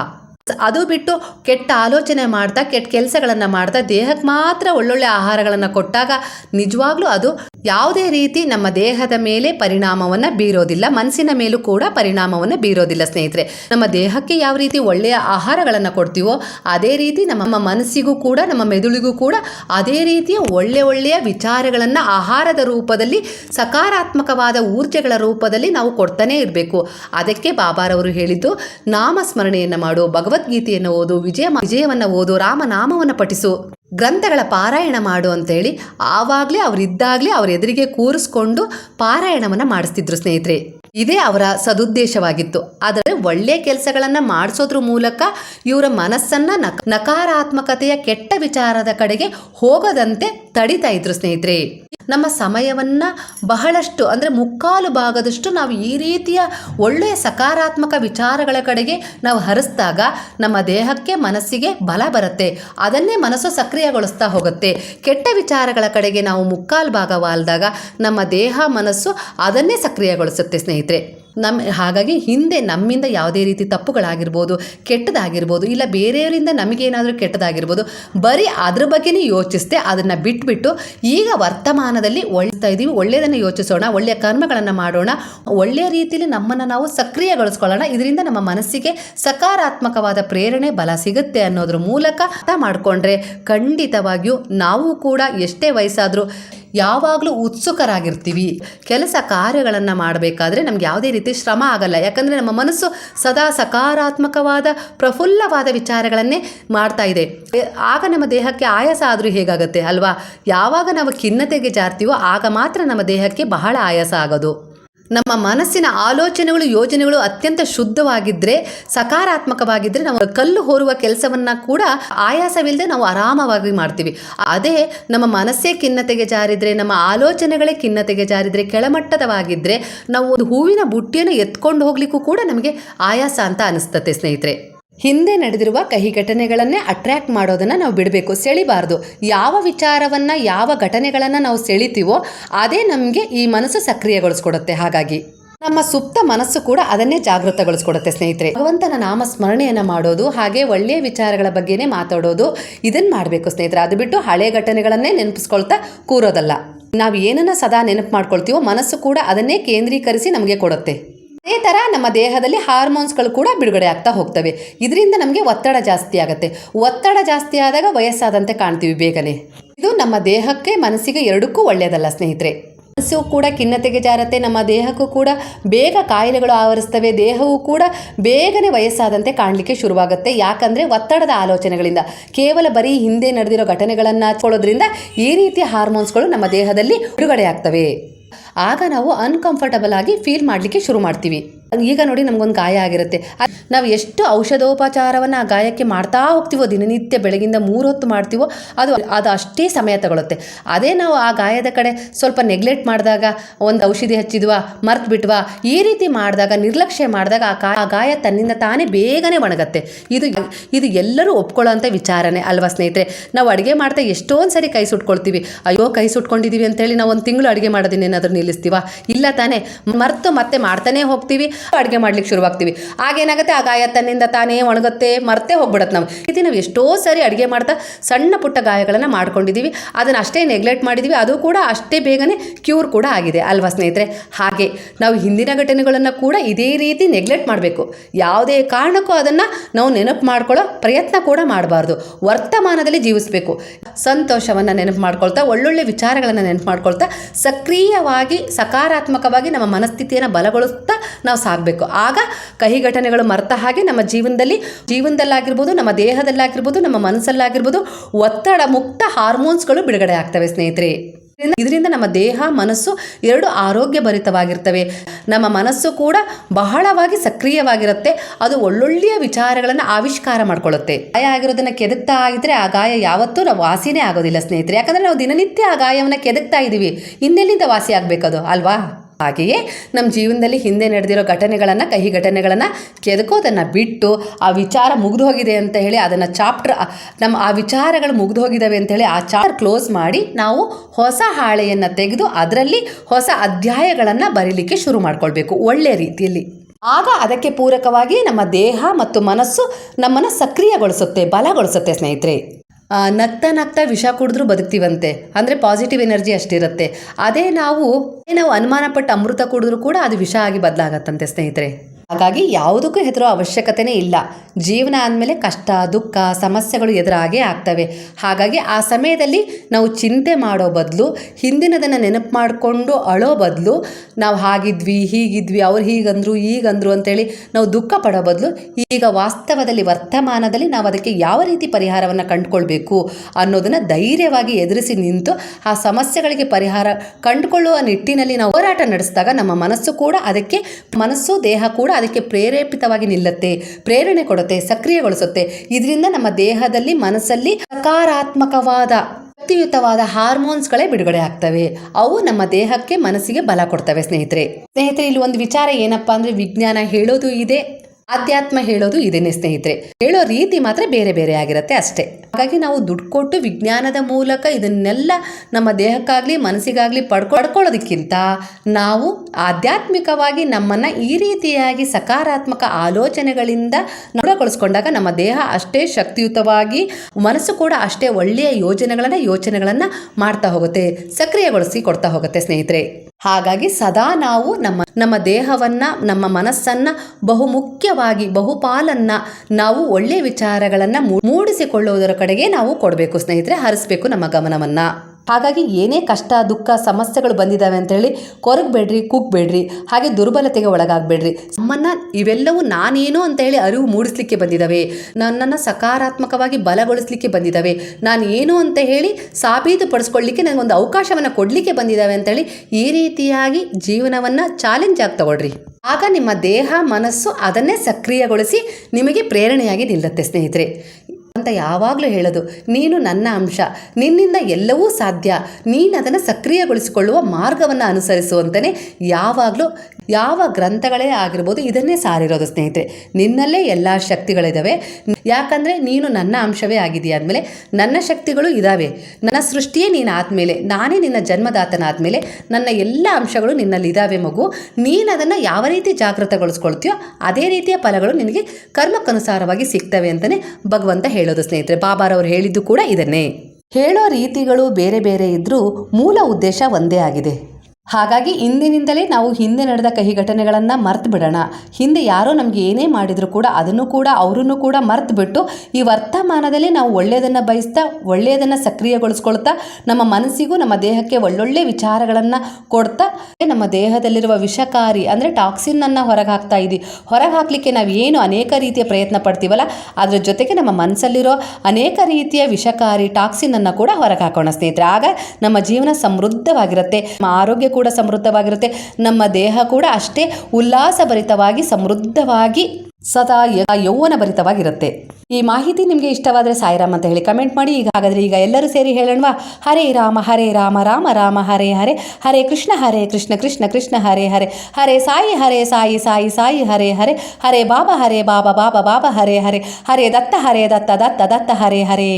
ಅದು ಬಿಟ್ಟು ಕೆಟ್ಟ ಆಲೋಚನೆ ಮಾಡ್ತಾ, ಕೆಟ್ಟ ಕೆಲಸಗಳನ್ನು ಮಾಡ್ತಾ, ದೇಹಕ್ಕೆ ಮಾತ್ರ ಒಳ್ಳೊಳ್ಳೆ ಆಹಾರಗಳನ್ನು ಕೊಟ್ಟಾಗ ನಿಜವಾಗ್ಲೂ ಅದು ಯಾವುದೇ ರೀತಿ ನಮ್ಮ ದೇಹದ ಮೇಲೆ ಪರಿಣಾಮವನ್ನು ಬೀರೋದಿಲ್ಲ, ಮನಸ್ಸಿನ ಮೇಲೂ ಕೂಡ ಪರಿಣಾಮವನ್ನು ಬೀರೋದಿಲ್ಲ ಸ್ನೇಹಿತರೆ. ನಮ್ಮ ದೇಹಕ್ಕೆ ಯಾವ ರೀತಿ ಒಳ್ಳೆಯ ಆಹಾರಗಳನ್ನು ಕೊಡ್ತೀವೋ, ಅದೇ ರೀತಿ ನಮ್ಮ ಮನಸ್ಸಿಗೂ ಕೂಡ, ನಮ್ಮ ಮೆದುಳಿಗೂ ಕೂಡ ಅದೇ ರೀತಿಯ ಒಳ್ಳೆ ಒಳ್ಳೆಯ ವಿಚಾರಗಳನ್ನು ಆಹಾರದ ರೂಪದಲ್ಲಿ, ಸಕಾರಾತ್ಮಕವಾದ ಊರ್ಜೆಗಳ ರೂಪದಲ್ಲಿ ನಾವು ಕೊಡ್ತಾನೆ ಇರಬೇಕು. ಅದಕ್ಕೆ ಬಾಬಾರವರು ಹೇಳಿದ್ದು, ನಾಮಸ್ಮರಣೆಯನ್ನು ಮಾಡು ಭಗವದ್ಗೀತೆಯನ್ನು ಓದು ವಿಜಯ ವಿಜಯವನ್ನು ಓದು, ರಾಮನಾಮವನ್ನು ಪಠಿಸು, ಗ್ರಂಥಗಳ ಪಾರಾಯಣ ಮಾಡು ಅಂತೇಳಿ ಆವಾಗಲೇ ಅವರಿದ್ದಾಗಲೇ ಅವರ ಎದುರಿಗೆ ಕೂರಿಸ್ಕೊಂಡು ಪಾರಾಯಣವನ್ನು ಮಾಡಿಸ್ತಿದ್ರು ಸ್ನೇಹಿತರೆ. ಇದೇ ಅವರ ಸದುದ್ದೇಶವಾಗಿತ್ತು. ಆದರೆ ಒಳ್ಳೆಯ ಕೆಲಸಗಳನ್ನು ಮಾಡಿಸೋದ್ರ ಮೂಲಕ ಇವರ ಮನಸ್ಸನ್ನು ನಕ, ನಕಾರಾತ್ಮಕತೆಯ ಕೆಟ್ಟ ವಿಚಾರದ ಕಡೆಗೆ ಹೋಗದಂತೆ ತಡಿತಾ ಇದ್ರು ಸ್ನೇಹಿತರೆ. ನಮ್ಮ ಸಮಯವನ್ನು ಬಹಳಷ್ಟು ಅಂದರೆ ಮುಕ್ಕಾಲು ಭಾಗದಷ್ಟು ನಾವು ಈ ರೀತಿಯ ಒಳ್ಳೆಯ ಸಕಾರಾತ್ಮಕ ವಿಚಾರಗಳ ಕಡೆಗೆ ನಾವು ಹರಿಸಿದಾಗ ನಮ್ಮ ದೇಹಕ್ಕೆ ಮನಸ್ಸಿಗೆ ಬಲ ಬರುತ್ತೆ. ಅದನ್ನೇ ಮನಸ್ಸು ಸಕ್ರಿಯಗೊಳಿಸ್ತಾ ಹೋಗುತ್ತೆ. ಕೆಟ್ಟ ವಿಚಾರಗಳ ಕಡೆಗೆ ನಾವು ಮುಕ್ಕಾಲು ಭಾಗವಾಲ್ದಾಗ ನಮ್ಮ ದೇಹ ಮನಸ್ಸು ಅದನ್ನೇ ಸಕ್ರಿಯಗೊಳಿಸುತ್ತೆ ಸ್ನೇಹಿತರೆ. ನಮ್ಮ ಹಾಗಾಗಿ ಹಿಂದೆ ನಮ್ಮಿಂದ ಯಾವುದೇ ರೀತಿ ತಪ್ಪುಗಳಾಗಿರ್ಬೋದು, ಕೆಟ್ಟದಾಗಿರ್ಬೋದು, ಇಲ್ಲ ಬೇರೆಯವರಿಂದ ನಮಗೇನಾದರೂ ಕೆಟ್ಟದಾಗಿರ್ಬೋದು, ಬರೀ ಅದ್ರ ಬಗ್ಗೆನೇ ಯೋಚಿಸ್ದೆ ಅದನ್ನು ಬಿಟ್ಬಿಟ್ಟು ಈಗ ವರ್ತಮಾನದಲ್ಲಿ ಒಳ್ತಾ ಇದ್ದೀವಿ ಒಳ್ಳೆಯದನ್ನು ಯೋಚಿಸೋಣ, ಒಳ್ಳೆಯ ಕರ್ಮಗಳನ್ನು ಮಾಡೋಣ, ಒಳ್ಳೆಯ ರೀತಿಯಲ್ಲಿ ನಮ್ಮನ್ನು ನಾವು ಸಕ್ರಿಯಗೊಳಿಸ್ಕೊಳ್ಳೋಣ, ಇದರಿಂದ ನಮ್ಮ ಮನಸ್ಸಿಗೆ ಸಕಾರಾತ್ಮಕವಾದ ಪ್ರೇರಣೆ, ಬಲ ಸಿಗುತ್ತೆ ಅನ್ನೋದ್ರ ಮೂಲಕ ಅರ್ಥ ಮಾಡಿಕೊಂಡ್ರೆ ಖಂಡಿತವಾಗಿಯೂ ನಾವು ಕೂಡ ಎಷ್ಟೇ ವಯಸ್ಸಾದರೂ ಯಾವಾಗಲೂ ಉತ್ಸುಕರಾಗಿರ್ತೀವಿ. ಕೆಲಸ ಕಾರ್ಯಗಳನ್ನು ಮಾಡಬೇಕಾದ್ರೆ ನಮ್ಗೆ ಯಾವುದೇ ರೀತಿ ಶ್ರಮ ಆಗಲ್ಲ. ಯಾಕಂದರೆ ನಮ್ಮ ಮನಸ್ಸು ಸದಾ ಸಕಾರಾತ್ಮಕವಾದ, ಪ್ರಫುಲ್ಲವಾದ ವಿಚಾರಗಳನ್ನೇ ಮಾಡ್ತಾ ಇದೆ. ಆಗ ನಮ್ಮ ದೇಹಕ್ಕೆ ಆಯಾಸ ಆದರೂ ಹೇಗಾಗುತ್ತೆ ಅಲ್ವಾ? ಯಾವಾಗ ನಾವು ಖಿನ್ನತೆಗೆ ಜಾರ್ತೀವೋ ಆಗ ಮಾತ್ರ ನಮ್ಮ ದೇಹಕ್ಕೆ ಬಹಳ ಆಯಾಸ ಆಗೋದು. ನಮ್ಮ ಮನಸ್ಸಿನ ಆಲೋಚನೆಗಳು, ಯೋಜನೆಗಳು ಅತ್ಯಂತ ಶುದ್ಧವಾಗಿದ್ದರೆ ಸಕಾರಾತ್ಮಕವಾಗಿದ್ದರೆ ನಾವು ಕಲ್ಲು ಹೋರುವ ಕೆಲಸವನ್ನು ಕೂಡ ಆಯಾಸವಿಲ್ಲದೆ ನಾವು ಆರಾಮವಾಗಿ ಮಾಡ್ತೀವಿ. ಅದೇ ನಮ್ಮ ಮನಸ್ಸೇ ಖಿನ್ನತೆಗೆ ಜಾರಿದರೆ, ನಮ್ಮ ಆಲೋಚನೆಗಳೇ ಖಿನ್ನತೆಗೆ ಜಾರಿದರೆ ಕೆಳಮಟ್ಟದವಾಗಿದ್ದರೆ ನಾವು ಒಂದು ಹೂವಿನ ಬುಟ್ಟಿಯನ್ನು ಎತ್ಕೊಂಡು ಹೋಗ್ಲಿಕ್ಕೂ ಕೂಡ ನಮಗೆ ಆಯಾಸ ಅಂತ ಅನಿಸ್ತತೆ ಸ್ನೇಹಿತರೆ. ಹಿಂದೆ ನಡೆದಿರುವ ಕಹಿ ಘಟನೆಗಳನ್ನೇ ಅಟ್ರ್ಯಾಕ್ಟ್ ಮಾಡೋದನ್ನು ನಾವು ಬಿಡಬೇಕು, ಸೆಳಿಬಾರ್ದು. ಯಾವ ವಿಚಾರವನ್ನು, ಯಾವ ಘಟನೆಗಳನ್ನು ನಾವು ಸೆಳಿತೀವೋ ಅದೇ ನಮಗೆ ಈ ಮನಸ್ಸು ಸಕ್ರಿಯಗೊಳಿಸ್ಕೊಡುತ್ತೆ ಹಾಗಾಗಿ. ನಮ್ಮ ಸುಪ್ತ ಮನಸ್ಸು ಕೂಡ ಅದನ್ನೇ ಜಾಗೃತಗೊಳಿಸ್ಕೊಡುತ್ತೆ ಸ್ನೇಹಿತರೆ. ಭಗವಂತನ ನಾಮ ಸ್ಮರಣೆಯನ್ನು ಮಾಡೋದು, ಹಾಗೆ ಒಳ್ಳೆಯ ವಿಚಾರಗಳ ಬಗ್ಗೆನೇ ಮಾತಾಡೋದು ಇದನ್ನು ಮಾಡಬೇಕು ಸ್ನೇಹಿತರೆ. ಅದು ಬಿಟ್ಟು ಹಳೆ ಘಟನೆಗಳನ್ನೇ ನೆನಪಿಸ್ಕೊಳ್ತಾ ಕೂರೋದಲ್ಲ. ನಾವು ಏನನ್ನ ಸದಾ ನೆನಪು ಮಾಡ್ಕೊಳ್ತೀವೋ ಮನಸ್ಸು ಕೂಡ ಅದನ್ನೇ ಕೇಂದ್ರೀಕರಿಸಿ ನಮಗೆ ಕೊಡುತ್ತೆ. ಅದೇ ಥರ ನಮ್ಮ ದೇಹದಲ್ಲಿ ಹಾರ್ಮೋನ್ಸ್ಗಳು ಕೂಡ ಬಿಡುಗಡೆ ಆಗ್ತಾ ಹೋಗ್ತವೆ. ಇದರಿಂದ ನಮಗೆ ಒತ್ತಡ ಜಾಸ್ತಿ ಆಗುತ್ತೆ. ಒತ್ತಡ ಜಾಸ್ತಿ ಆದಾಗ ವಯಸ್ಸಾದಂತೆ ಕಾಣ್ತೀವಿ ಬೇಗನೆ. ಇದು ನಮ್ಮ ದೇಹಕ್ಕೆ, ಮನಸ್ಸಿಗೆ ಎರಡಕ್ಕೂ ಒಳ್ಳೆಯದಲ್ಲ ಸ್ನೇಹಿತರೆ. ಮನಸ್ಸು ಕೂಡ ಖಿನ್ನತೆಗೆ ಜಾರತ್ತೆ, ನಮ್ಮ ದೇಹಕ್ಕೂ ಕೂಡ ಬೇಗ ಕಾಯಿಲೆಗಳು ಆವರಿಸ್ತವೆ, ದೇಹವು ಕೂಡ ಬೇಗನೆ ವಯಸ್ಸಾದಂತೆ ಕಾಣಲಿಕ್ಕೆ ಶುರುವಾಗುತ್ತೆ. ಯಾಕಂದರೆ ಒತ್ತಡದ ಆಲೋಚನೆಗಳಿಂದ, ಕೇವಲ ಬರೀ ಹಿಂದೆ ನಡೆದಿರೋ ಘಟನೆಗಳನ್ನು ಹಚ್ಕೊಳ್ಳೋದ್ರಿಂದ ಈ ರೀತಿಯ ಹಾರ್ಮೋನ್ಸ್ಗಳು ನಮ್ಮ ದೇಹದಲ್ಲಿ ಬಿಡುಗಡೆ ಆಗ್ತವೆ. ಆಗ ನಾವು ಅನ್ಕಂಫರ್ಟಬಲ್ ಆಗಿ ಫೀಲ್ ಮಾಡಲಿಕ್ಕೆ ಶುರು ಮಾಡ್ತೀವಿ. ಈಗ ನೋಡಿ ನಮಗೊಂದು ಗಾಯ ಆಗಿರುತ್ತೆ. ನಾವು ಎಷ್ಟು ಔಷಧೋಪಚಾರವನ್ನು ಆ ಗಾಯಕ್ಕೆ ಮಾಡ್ತಾ ಹೋಗ್ತೀವೋ, ದಿನನಿತ್ಯ ಬೆಳಗಿಂದ ಮೂರು ಹೊತ್ತು ಮಾಡ್ತೀವೋ, ಅದು ಅದು ಅಷ್ಟೇ ಸಮಯ ತಗೊಳುತ್ತೆ. ಅದೇ ನಾವು ಆ ಗಾಯದ ಕಡೆ ಸ್ವಲ್ಪ ನೆಗ್ಲೆಕ್ಟ್ ಮಾಡಿದಾಗ, ಒಂದು ಔಷಧಿ ಹಚ್ಚಿದ್ವಾ, ಮರ್ತು ಬಿಟ್ವಾ, ಈ ರೀತಿ ಮಾಡಿದಾಗ, ನಿರ್ಲಕ್ಷ್ಯ ಮಾಡಿದಾಗ ಆ ಗಾಯ ತನ್ನಿಂದ ತಾನೇ ಬೇಗನೆ ಒಣಗತ್ತೆ. ಇದು ಇದು ಎಲ್ಲರೂ ಒಪ್ಕೊಳ್ಳೋಂಥ ವಿಚಾರನೇ ಅಲ್ವಾ ಸ್ನೇಹಿತರೆ? ನಾವು ಅಡುಗೆ ಮಾಡ್ತಾ ಎಷ್ಟೊಂದು ಸರಿ ಕೈ ಸುಟ್ಕೊಳ್ತೀವಿ. ಅಯ್ಯೋ, ಕೈ ಸುಟ್ಕೊಂಡಿದ್ದೀವಿ ಅಂತೇಳಿ ನಾವು ಒಂದು ತಿಂಗಳು ಅಡುಗೆ ಮಾಡೋದನ್ನ ಏನಾದರೂ ನಿಲ್ಲಿಸ್ತೀವ? ಇಲ್ಲ ತಾನೇ. ಮರ್ತು ಮತ್ತೆ ಮಾಡ್ತಾನೆ ಹೋಗ್ತೀವಿ, ಅಡುಗೆ ಮಾಡ್ಲಿಕ್ಕೆ ಶುರುವಾಗ್ತೀವಿ. ಆಗೇನಾಗುತ್ತೆ ಆ ಗಾಯ ತನ್ನಿಂದ ತಾನೇ ಒಣಗುತ್ತೆ, ಮರ್ತೇ ಹೋಗ್ಬಿಡತ್ತೆ ನಾವು. ಇದು ನಾವು ಎಷ್ಟೋ ಸರಿ ಅಡುಗೆ ಮಾಡ್ತಾ ಸಣ್ಣ ಪುಟ್ಟ ಗಾಯಗಳನ್ನು ಮಾಡ್ಕೊಂಡಿದ್ದೀವಿ ಅದನ್ನು ಅಷ್ಟೇ ನೆಗ್ಲೆಕ್ಟ್ ಮಾಡಿದ್ದೀವಿ ಅದು ಕೂಡ ಅಷ್ಟೇ ಬೇಗನೆ ಕ್ಯೂರ್ ಕೂಡ ಆಗಿದೆ ಅಲ್ವಾ ಸ್ನೇಹಿತರೆ? ಹಾಗೆ ನಾವು ಹಿಂದಿನ ಘಟನೆಗಳನ್ನು ಕೂಡ ಇದೇ ರೀತಿ ನೆಗ್ಲೆಕ್ಟ್ ಮಾಡಬೇಕು. ಯಾವುದೇ ಕಾರಣಕ್ಕೂ ಅದನ್ನು ನಾವು ನೆನಪು ಮಾಡ್ಕೊಳ್ಳೋ ಪ್ರಯತ್ನ ಕೂಡ ಮಾಡಬಾರ್ದು. ವರ್ತಮಾನದಲ್ಲಿ ಜೀವಿಸಬೇಕು. ಸಂತೋಷವನ್ನು ನೆನಪು ಮಾಡ್ಕೊಳ್ತಾ, ಒಳ್ಳೊಳ್ಳೆ ವಿಚಾರಗಳನ್ನು ನೆನಪು ಮಾಡ್ಕೊಳ್ತಾ, ಸಕ್ರಿಯವಾಗಿ, ಸಕಾರಾತ್ಮಕವಾಗಿ ನಮ್ಮ ಮನಸ್ಥಿತಿಯನ್ನು ಬಲಗೊಳಿಸ್ತಾ ನಾವು ಸಾಗಬೇಕು. ಆಗ ಕಹಿ ಘಟನೆಗಳು ಮರ್ತ ಹಾಗೆ ನಮ್ಮ ಜೀವನದಲ್ಲಿ, ಜೀವನದಲ್ಲಾಗಿರ್ಬೋದು, ನಮ್ಮ ದೇಹದಲ್ಲಾಗಿರ್ಬೋದು, ನಮ್ಮ ಮನಸ್ಸಲ್ಲಾಗಿರ್ಬೋದು ಒತ್ತಡ ಮುಕ್ತ ಹಾರ್ಮೋನ್ಸ್ಗಳು ಬಿಡುಗಡೆ ಆಗ್ತವೆ ಸ್ನೇಹಿತರೆ. ಇದರಿಂದ- ನಮ್ಮ ದೇಹ, ಮನಸ್ಸು ಎರಡು ಆರೋಗ್ಯ ಭರಿತವಾಗಿರ್ತವೆ ನಮ್ಮ ಮನಸ್ಸು ಕೂಡ ಬಹಳವಾಗಿ ಸಕ್ರಿಯವಾಗಿರುತ್ತೆ. ಅದು ಒಳ್ಳೊಳ್ಳೆಯ ವಿಚಾರಗಳನ್ನು ಆವಿಷ್ಕಾರ ಮಾಡ್ಕೊಳ್ಳುತ್ತೆ. ಗಾಯ ಆಗಿರೋದನ್ನ ಕೆದಕ್ತಾ ಇದ್ರೆ ಆ ಗಾಯ ಯಾವತ್ತೂ ನಾವು ವಾಸಿನೇ ಆಗೋದಿಲ್ಲ ಸ್ನೇಹಿತರೆ. ಯಾಕಂದ್ರೆ ನಾವು ದಿನನಿತ್ಯ ಆ ಗಾಯವನ್ನು ಕೆದಕ್ತಾ ಇದ್ದೀವಿ ಇನ್ನೆಲ್ಲಿಂದ ವಾಸಿ ಆಗಬೇಕದು ಅಲ್ವಾ? ಹಾಗೆಯೇ ನಮ್ಮ ಜೀವನದಲ್ಲಿ ಹಿಂದೆ ನಡೆದಿರೋ ಘಟನೆಗಳನ್ನು, ಕಹಿ ಘಟನೆಗಳನ್ನು ಕೆದಕೋದನ್ನು ಬಿಟ್ಟು ಆ ವಿಚಾರ ಮುಗಿದು ಹೋಗಿದೆ ಅಂತ ಹೇಳಿ ಅದನ್ನು ಚಾಪ್ಟರ್ ನಮ್ಮ ಆ ವಿಚಾರಗಳು ಮುಗಿದು ಹೋಗಿದ್ದಾವೆ ಅಂತ ಹೇಳಿ ಆ ಚಾಪ್ಟರ್ ಕ್ಲೋಸ್ ಮಾಡಿ ನಾವು ಹೊಸ ಹಾಳೆಯನ್ನು ತೆಗೆದು ಅದರಲ್ಲಿ ಹೊಸ ಅಧ್ಯಾಯಗಳನ್ನು ಬರೀಲಿಕ್ಕೆ ಶುರು ಮಾಡಿಕೊಳ್ಬೇಕು ಒಳ್ಳೆಯ ರೀತಿಯಲ್ಲಿ. ಆಗ ಅದಕ್ಕೆ ಪೂರಕವಾಗಿ ನಮ್ಮ ದೇಹ ಮತ್ತು ಮನಸ್ಸು ನಮ್ಮನ್ನು ಸಕ್ರಿಯಗೊಳಿಸುತ್ತೆ, ಬಲಗೊಳಿಸುತ್ತೆ ಸ್ನೇಹಿತರೆ. ನಗ್ತಾ ನಗ್ತಾ ವಿಷ ಕುಡಿದ್ರೂ ಬದುಕ್ತೀವಂತೆ. ಅಂದರೆ ಪಾಸಿಟಿವ್ ಎನರ್ಜಿ ಅಷ್ಟಿರುತ್ತೆ. ಅದೇ ನಾವು ನಾವು ಅನುಮಾನಪಟ್ಟು ಅಮೃತ ಕುಡಿದ್ರೂ ಕೂಡ ಅದು ವಿಷ ಆಗಿ ಬದಲಾಗತ್ತಂತೆ ಸ್ನೇಹಿತರೆ. ಹಾಗಾಗಿ ಯಾವುದಕ್ಕೂ ಹೆದರೋ ಅವಶ್ಯಕತೆನೇ ಇಲ್ಲ. ಜೀವನ ಅಂದಮೇಲೆ ಕಷ್ಟ, ದುಃಖ, ಸಮಸ್ಯೆಗಳು ಎದುರಾಗೇ ಆಗ್ತವೆ. ಹಾಗಾಗಿ ಆ ಸಮಯದಲ್ಲಿ ನಾವು ಚಿಂತೆ ಮಾಡೋ ಬದಲು, ಹಿಂದಿನದನ್ನು ನೆನಪು ಮಾಡಿಕೊಂಡು ಅಳೋ ಬದಲು, ನಾವು ಹಾಗಿದ್ವಿ, ಹೀಗಿದ್ವಿ, ಅವ್ರು ಹೀಗಂದ್ರು, ಈಗಂದ್ರು ಅಂತೇಳಿ ನಾವು ದುಃಖ ಪಡೋ ಬದಲು, ಈಗ ವಾಸ್ತವದಲ್ಲಿ, ವರ್ತಮಾನದಲ್ಲಿ ನಾವು ಅದಕ್ಕೆ ಯಾವ ರೀತಿ ಪರಿಹಾರವನ್ನು ಕಂಡುಕೊಳ್ಬೇಕು ಅನ್ನೋದನ್ನು ಧೈರ್ಯವಾಗಿ ಎದುರಿಸಿ ನಿಂತು ಆ ಸಮಸ್ಯೆಗಳಿಗೆ ಪರಿಹಾರ ಕಂಡುಕೊಳ್ಳುವ ನಿಟ್ಟಿನಲ್ಲಿ ನಾವು ಹೋರಾಟ ನಡೆಸಿದಾಗ ನಮ್ಮ ಮನಸ್ಸು ಕೂಡ ಅದಕ್ಕೆ, ಮನಸ್ಸು, ದೇಹ ಕೂಡ ಅದಕ್ಕೆ ಪ್ರೇರೇಪಿತವಾಗಿ ನಿಲ್ಲುತ್ತೆ, ಪ್ರೇರಣೆ ಕೊಡುತ್ತೆ, ಸಕ್ರಿಯಗೊಳಿಸುತ್ತೆ. ಇದರಿಂದ ನಮ್ಮ ದೇಹದಲ್ಲಿ, ಮನಸ್ಸಲ್ಲಿ ಸಕಾರಾತ್ಮಕವಾದ, ಶಕ್ತಿಯುತವಾದ ಹಾರ್ಮೋನ್ಸ್ಗಳೇ ಬಿಡುಗಡೆ ಆಗ್ತವೆ. ಅವು ನಮ್ಮ ದೇಹಕ್ಕೆ, ಮನಸ್ಸಿಗೆ ಬಲ ಕೊಡ್ತವೆ ಸ್ನೇಹಿತರೆ. ಸ್ನೇಹಿತರೆ, ಇಲ್ಲಿ ಒಂದು ವಿಚಾರ ಏನಪ್ಪಾ ಅಂದ್ರೆ ವಿಜ್ಞಾನ ಹೇಳೋದು ಇದೆ. ಆಧ್ಯಾತ್ಮ ಹೇಳೋದು ಇದೇನೆ ಸ್ನೇಹಿತರೆ. ಹೇಳೋ ರೀತಿ ಮಾತ್ರ ಬೇರೆ ಬೇರೆ ಆಗಿರುತ್ತೆ ಅಷ್ಟೇ. ಹಾಗಾಗಿ ನಾವು ದುಡ್ಡು ಕೊಟ್ಟು ವಿಜ್ಞಾನದ ಮೂಲಕ ಇದನ್ನೆಲ್ಲ ನಮ್ಮ ದೇಹಕ್ಕಾಗ್ಲಿ, ಮನಸ್ಸಿಗಾಗ್ಲಿ ಪಡ್ಕೊ, ಪಡ್ಕೊಳ್ಳೋದಕ್ಕಿಂತ ನಾವು ಆಧ್ಯಾತ್ಮಿಕವಾಗಿ ನಮ್ಮನ್ನ ಈ ರೀತಿಯಾಗಿ ಸಕಾರಾತ್ಮಕ ಆಲೋಚನೆಗಳಿಂದ ನೋಡಗೊಳಿಸ್ಕೊಂಡಾಗ ನಮ್ಮ ದೇಹ ಅಷ್ಟೇ ಶಕ್ತಿಯುತವಾಗಿ, ಮನಸ್ಸು ಕೂಡ ಅಷ್ಟೇ ಒಳ್ಳೆಯ ಯೋಜನೆಗಳನ್ನ, ಯೋಚನೆಗಳನ್ನ ಮಾಡ್ತಾ ಹೋಗುತ್ತೆ, ಸಕ್ರಿಯಗೊಳಿಸಿ ಕೊಡ್ತಾ ಹೋಗುತ್ತೆ ಸ್ನೇಹಿತರೆ. ಹಾಗಾಗಿ ಸದಾ ನಾವು ನಮ್ಮ ನಮ್ಮ ದೇಹವನ್ನ, ನಮ್ಮ ಮನಸ್ಸನ್ನ ಬಹುಮುಖ್ಯವಾಗಿ ಬಹುಪಾಲನ್ನ ನಾವು ಒಳ್ಳೆಯ ವಿಚಾರಗಳನ್ನ ಮೂಡಿಸಿಕೊಳ್ಳುವುದರ ಕಡೆಗೆ ನಾವು ಕೊಡಬೇಕು ಸ್ನೇಹಿತರೆ ಹರಿಸ್ಬೇಕು ನಮ್ಮ ಗಮನವನ್ನ. ಹಾಗಾಗಿ ಏನೇ ಕಷ್ಟ, ದುಃಖ, ಸಮಸ್ಯೆಗಳು ಬಂದಿದ್ದಾವೆ ಅಂತ ಹೇಳಿ ಕೊರಗಬೇಡ್ರಿ, ಕೂಗ್ಬೇಡ್ರಿ, ಹಾಗೆ ದುರ್ಬಲತೆಗೆ ಒಳಗಾಗಬೇಡ್ರಿ. ನಮ್ಮನ್ನು ಇವೆಲ್ಲವೂ ನಾನೇನು ಅಂತ ಹೇಳಿ ಅರಿವು ಮೂಡಿಸ್ಲಿಕ್ಕೆ ಬಂದಿದ್ದಾವೆ ನನ್ನನ್ನು ಸಕಾರಾತ್ಮಕವಾಗಿ ಬಲಗೊಳಿಸ್ಲಿಕ್ಕೆ ಬಂದಿದ್ದಾವೆ ನಾನು ಏನು ಅಂತ ಹೇಳಿ ಸಾಬೀತುಪಡಿಸ್ಕೊಳ್ಳಿಕ್ಕೆ ನನಗೊಂದು ಅವಕಾಶವನ್ನು ಕೊಡಲಿಕ್ಕೆ ಬಂದಿದ್ದಾವೆ ಅಂತೇಳಿ ಈ ರೀತಿಯಾಗಿ ಜೀವನವನ್ನು ಚಾಲೆಂಜ್ ಆಗಿ ತಗೊಳ್ರಿ. ಆಗ ನಿಮ್ಮ ದೇಹ, ಮನಸ್ಸು ಅದನ್ನೇ ಸಕ್ರಿಯಗೊಳಿಸಿ ನಿಮಗೆ ಪ್ರೇರಣೆಯಾಗಿ ನಿಲ್ಲುತ್ತೆ ಸ್ನೇಹಿತರೆ. ಅಂತ ಯಾವಾಗಲೂ ಹೇಳೋದು, ನೀನು ನನ್ನ ಅಂಶ, ನಿನ್ನಿಂದ ಎಲ್ಲವೂ ಸಾಧ್ಯ, ನೀನು ಅದನ್ನು ಸಕ್ರಿಯಗೊಳಿಸಿಕೊಳ್ಳುವ ಮಾರ್ಗವನ್ನು ಅನುಸರಿಸು ಯಾವಾಗಲೂ ಯಾವ ಗ್ರಂಥಗಳೇ ಆಗಿರ್ಬೋದು ಇದನ್ನೇ ಸಾರಿರೋದು ಸ್ನೇಹಿತರೆ. ನಿನ್ನಲ್ಲೇ ಎಲ್ಲ ಶಕ್ತಿಗಳಿದ್ದಾವೆ ಯಾಕಂದರೆ ನೀನು ನನ್ನ ಅಂಶವೇ ಆಗಿದೆಯಾ ಅಂದಮೇಲೆ ನನ್ನ ಶಕ್ತಿಗಳು ಇದ್ದಾವೆ ನನ್ನ ಸೃಷ್ಟಿಯೇ ನೀನು ಆದಮೇಲೆ. ನಾನೇ ನಿನ್ನ ಜನ್ಮದಾತನಾದಮೇಲೆ ನನ್ನ ಎಲ್ಲ ಅಂಶಗಳು ನಿನ್ನಲ್ಲಿ ಇದ್ದಾವೆ ಮಗು. ನೀನು ಅದನ್ನು ಯಾವ ರೀತಿ ಜಾಗೃತಗೊಳಿಸ್ಕೊಳ್ತೀಯೋ ಅದೇ ರೀತಿಯ ಫಲಗಳು ನಿನಗೆ ಕರ್ಮಕ್ಕನುಸಾರವಾಗಿ ಸಿಗ್ತವೆ ಅಂತಲೇ ಭಗವಂತ ಹೇಳೋದು ಸ್ನೇಹಿತರೆ. ಬಾಬಾರವರು ಹೇಳಿದ್ದು ಕೂಡ ಇದನ್ನೇ. ಹೇಳೋ ರೀತಿಗಳು ಬೇರೆ ಬೇರೆ ಇದ್ದರೂ ಮೂಲ ಉದ್ದೇಶ ಒಂದೇ ಆಗಿದೆ. ಹಾಗಾಗಿ ಇಂದಿನಿಂದಲೇ ನಾವು ಹಿಂದೆ ನಡೆದ ಕಹಿ ಘಟನೆಗಳನ್ನು ಮರ್ತು ಬಿಡೋಣ ಹಿಂದೆ ಯಾರೋ ನಮಗೆ ಏನೇ ಮಾಡಿದರೂ ಕೂಡ ಅದನ್ನು ಕೂಡ ಅವರನ್ನು ಕೂಡ ಮರ್ತು ಬಿಟ್ಟು ಈ ವರ್ತಮಾನದಲ್ಲಿ ನಾವು ಒಳ್ಳೆಯದನ್ನು ಬಯಸ್ತಾ, ಒಳ್ಳೆಯದನ್ನು ಸಕ್ರಿಯಗೊಳಿಸ್ಕೊಳ್ತಾ, ನಮ್ಮ ಮನಸ್ಸಿಗೂ ನಮ್ಮ ದೇಹಕ್ಕೆ ಒಳ್ಳೊಳ್ಳೆ ವಿಚಾರಗಳನ್ನು ಕೊಡ್ತಾ, ನಮ್ಮ ದೇಹದಲ್ಲಿರುವ ವಿಷಕಾರಿ ಅಂದರೆ ಟಾಕ್ಸಿನ್ನನ್ನು ಹೊರಗೆ ಹಾಕ್ತಾ ಇದ್ದೀವಿ. ಹೊರಗೆ ಹಾಕಲಿಕ್ಕೆ ನಾವು ಏನು ಅನೇಕ ರೀತಿಯ ಪ್ರಯತ್ನ ಪಡ್ತೀವಲ್ಲ, ಅದರ ಜೊತೆಗೆ ನಮ್ಮ ಮನಸ್ಸಲ್ಲಿರೋ ಅನೇಕ ರೀತಿಯ ವಿಷಕಾರಿ ಟಾಕ್ಸಿನನ್ನು ಕೂಡ ಹೊರಗೆ ಹಾಕೋಣ ಸ್ನೇಹಿತರೆ. ಆಗ ನಮ್ಮ ಜೀವನ ಸಮೃದ್ಧವಾಗಿರುತ್ತೆ. ನಮ್ಮ ಆರೋಗ್ಯ ಕೂಡ ಸಮೃದ್ಧವಾಗಿರುತ್ತೆ. ನಮ್ಮ ದೇಹ ಕೂಡ ಅಷ್ಟೇ ಉಲ್ಲಾಸಭರಿತವಾಗಿ ಸಮೃದ್ಧವಾಗಿ ಸದಾ ಯೌವನ ಭರಿತವಾಗಿರುತ್ತೆ ಈ ಮಾಹಿತಿ ನಿಮಗೆ ಇಷ್ಟವಾದರೆ ಸಾಯಿರಾಮ್ ಅಂತ ಹೇಳಿ ಕಮೆಂಟ್ ಮಾಡಿ. ಈಗ ಹಾಗಾದರೆ ಈಗ ಎಲ್ಲರೂ ಸೇರಿ ಹೇಳೋಣವಾ? ಹರೇ ರಾಮ ಹರೇ ರಾಮ ರಾಮ ರಾಮ, ಹರೇ ಹರೇ ಹರೇ ಕೃಷ್ಣ ಹರೇ ಕೃಷ್ಣ ಕೃಷ್ಣ ಕೃಷ್ಣ, ಹರೇ ಹರೇ ಹರೇ ಸಾಯಿ ಹರೇ ಸಾಯಿ ಸಾಯಿ ಸಾಯಿ, ಹರೇ ಹರೇ ಹರೇ ಬಾಬಾ ಹರೇ ಬಾಬಾ ಬಾಬಾ ಬಾಬಾ, ಹರೇ ಹರೇ ಹರೇ ದತ್ತ ಹರೇ ದತ್ತ ದತ್ತ ದತ್ತ, ಹರೇ ಹರೇ.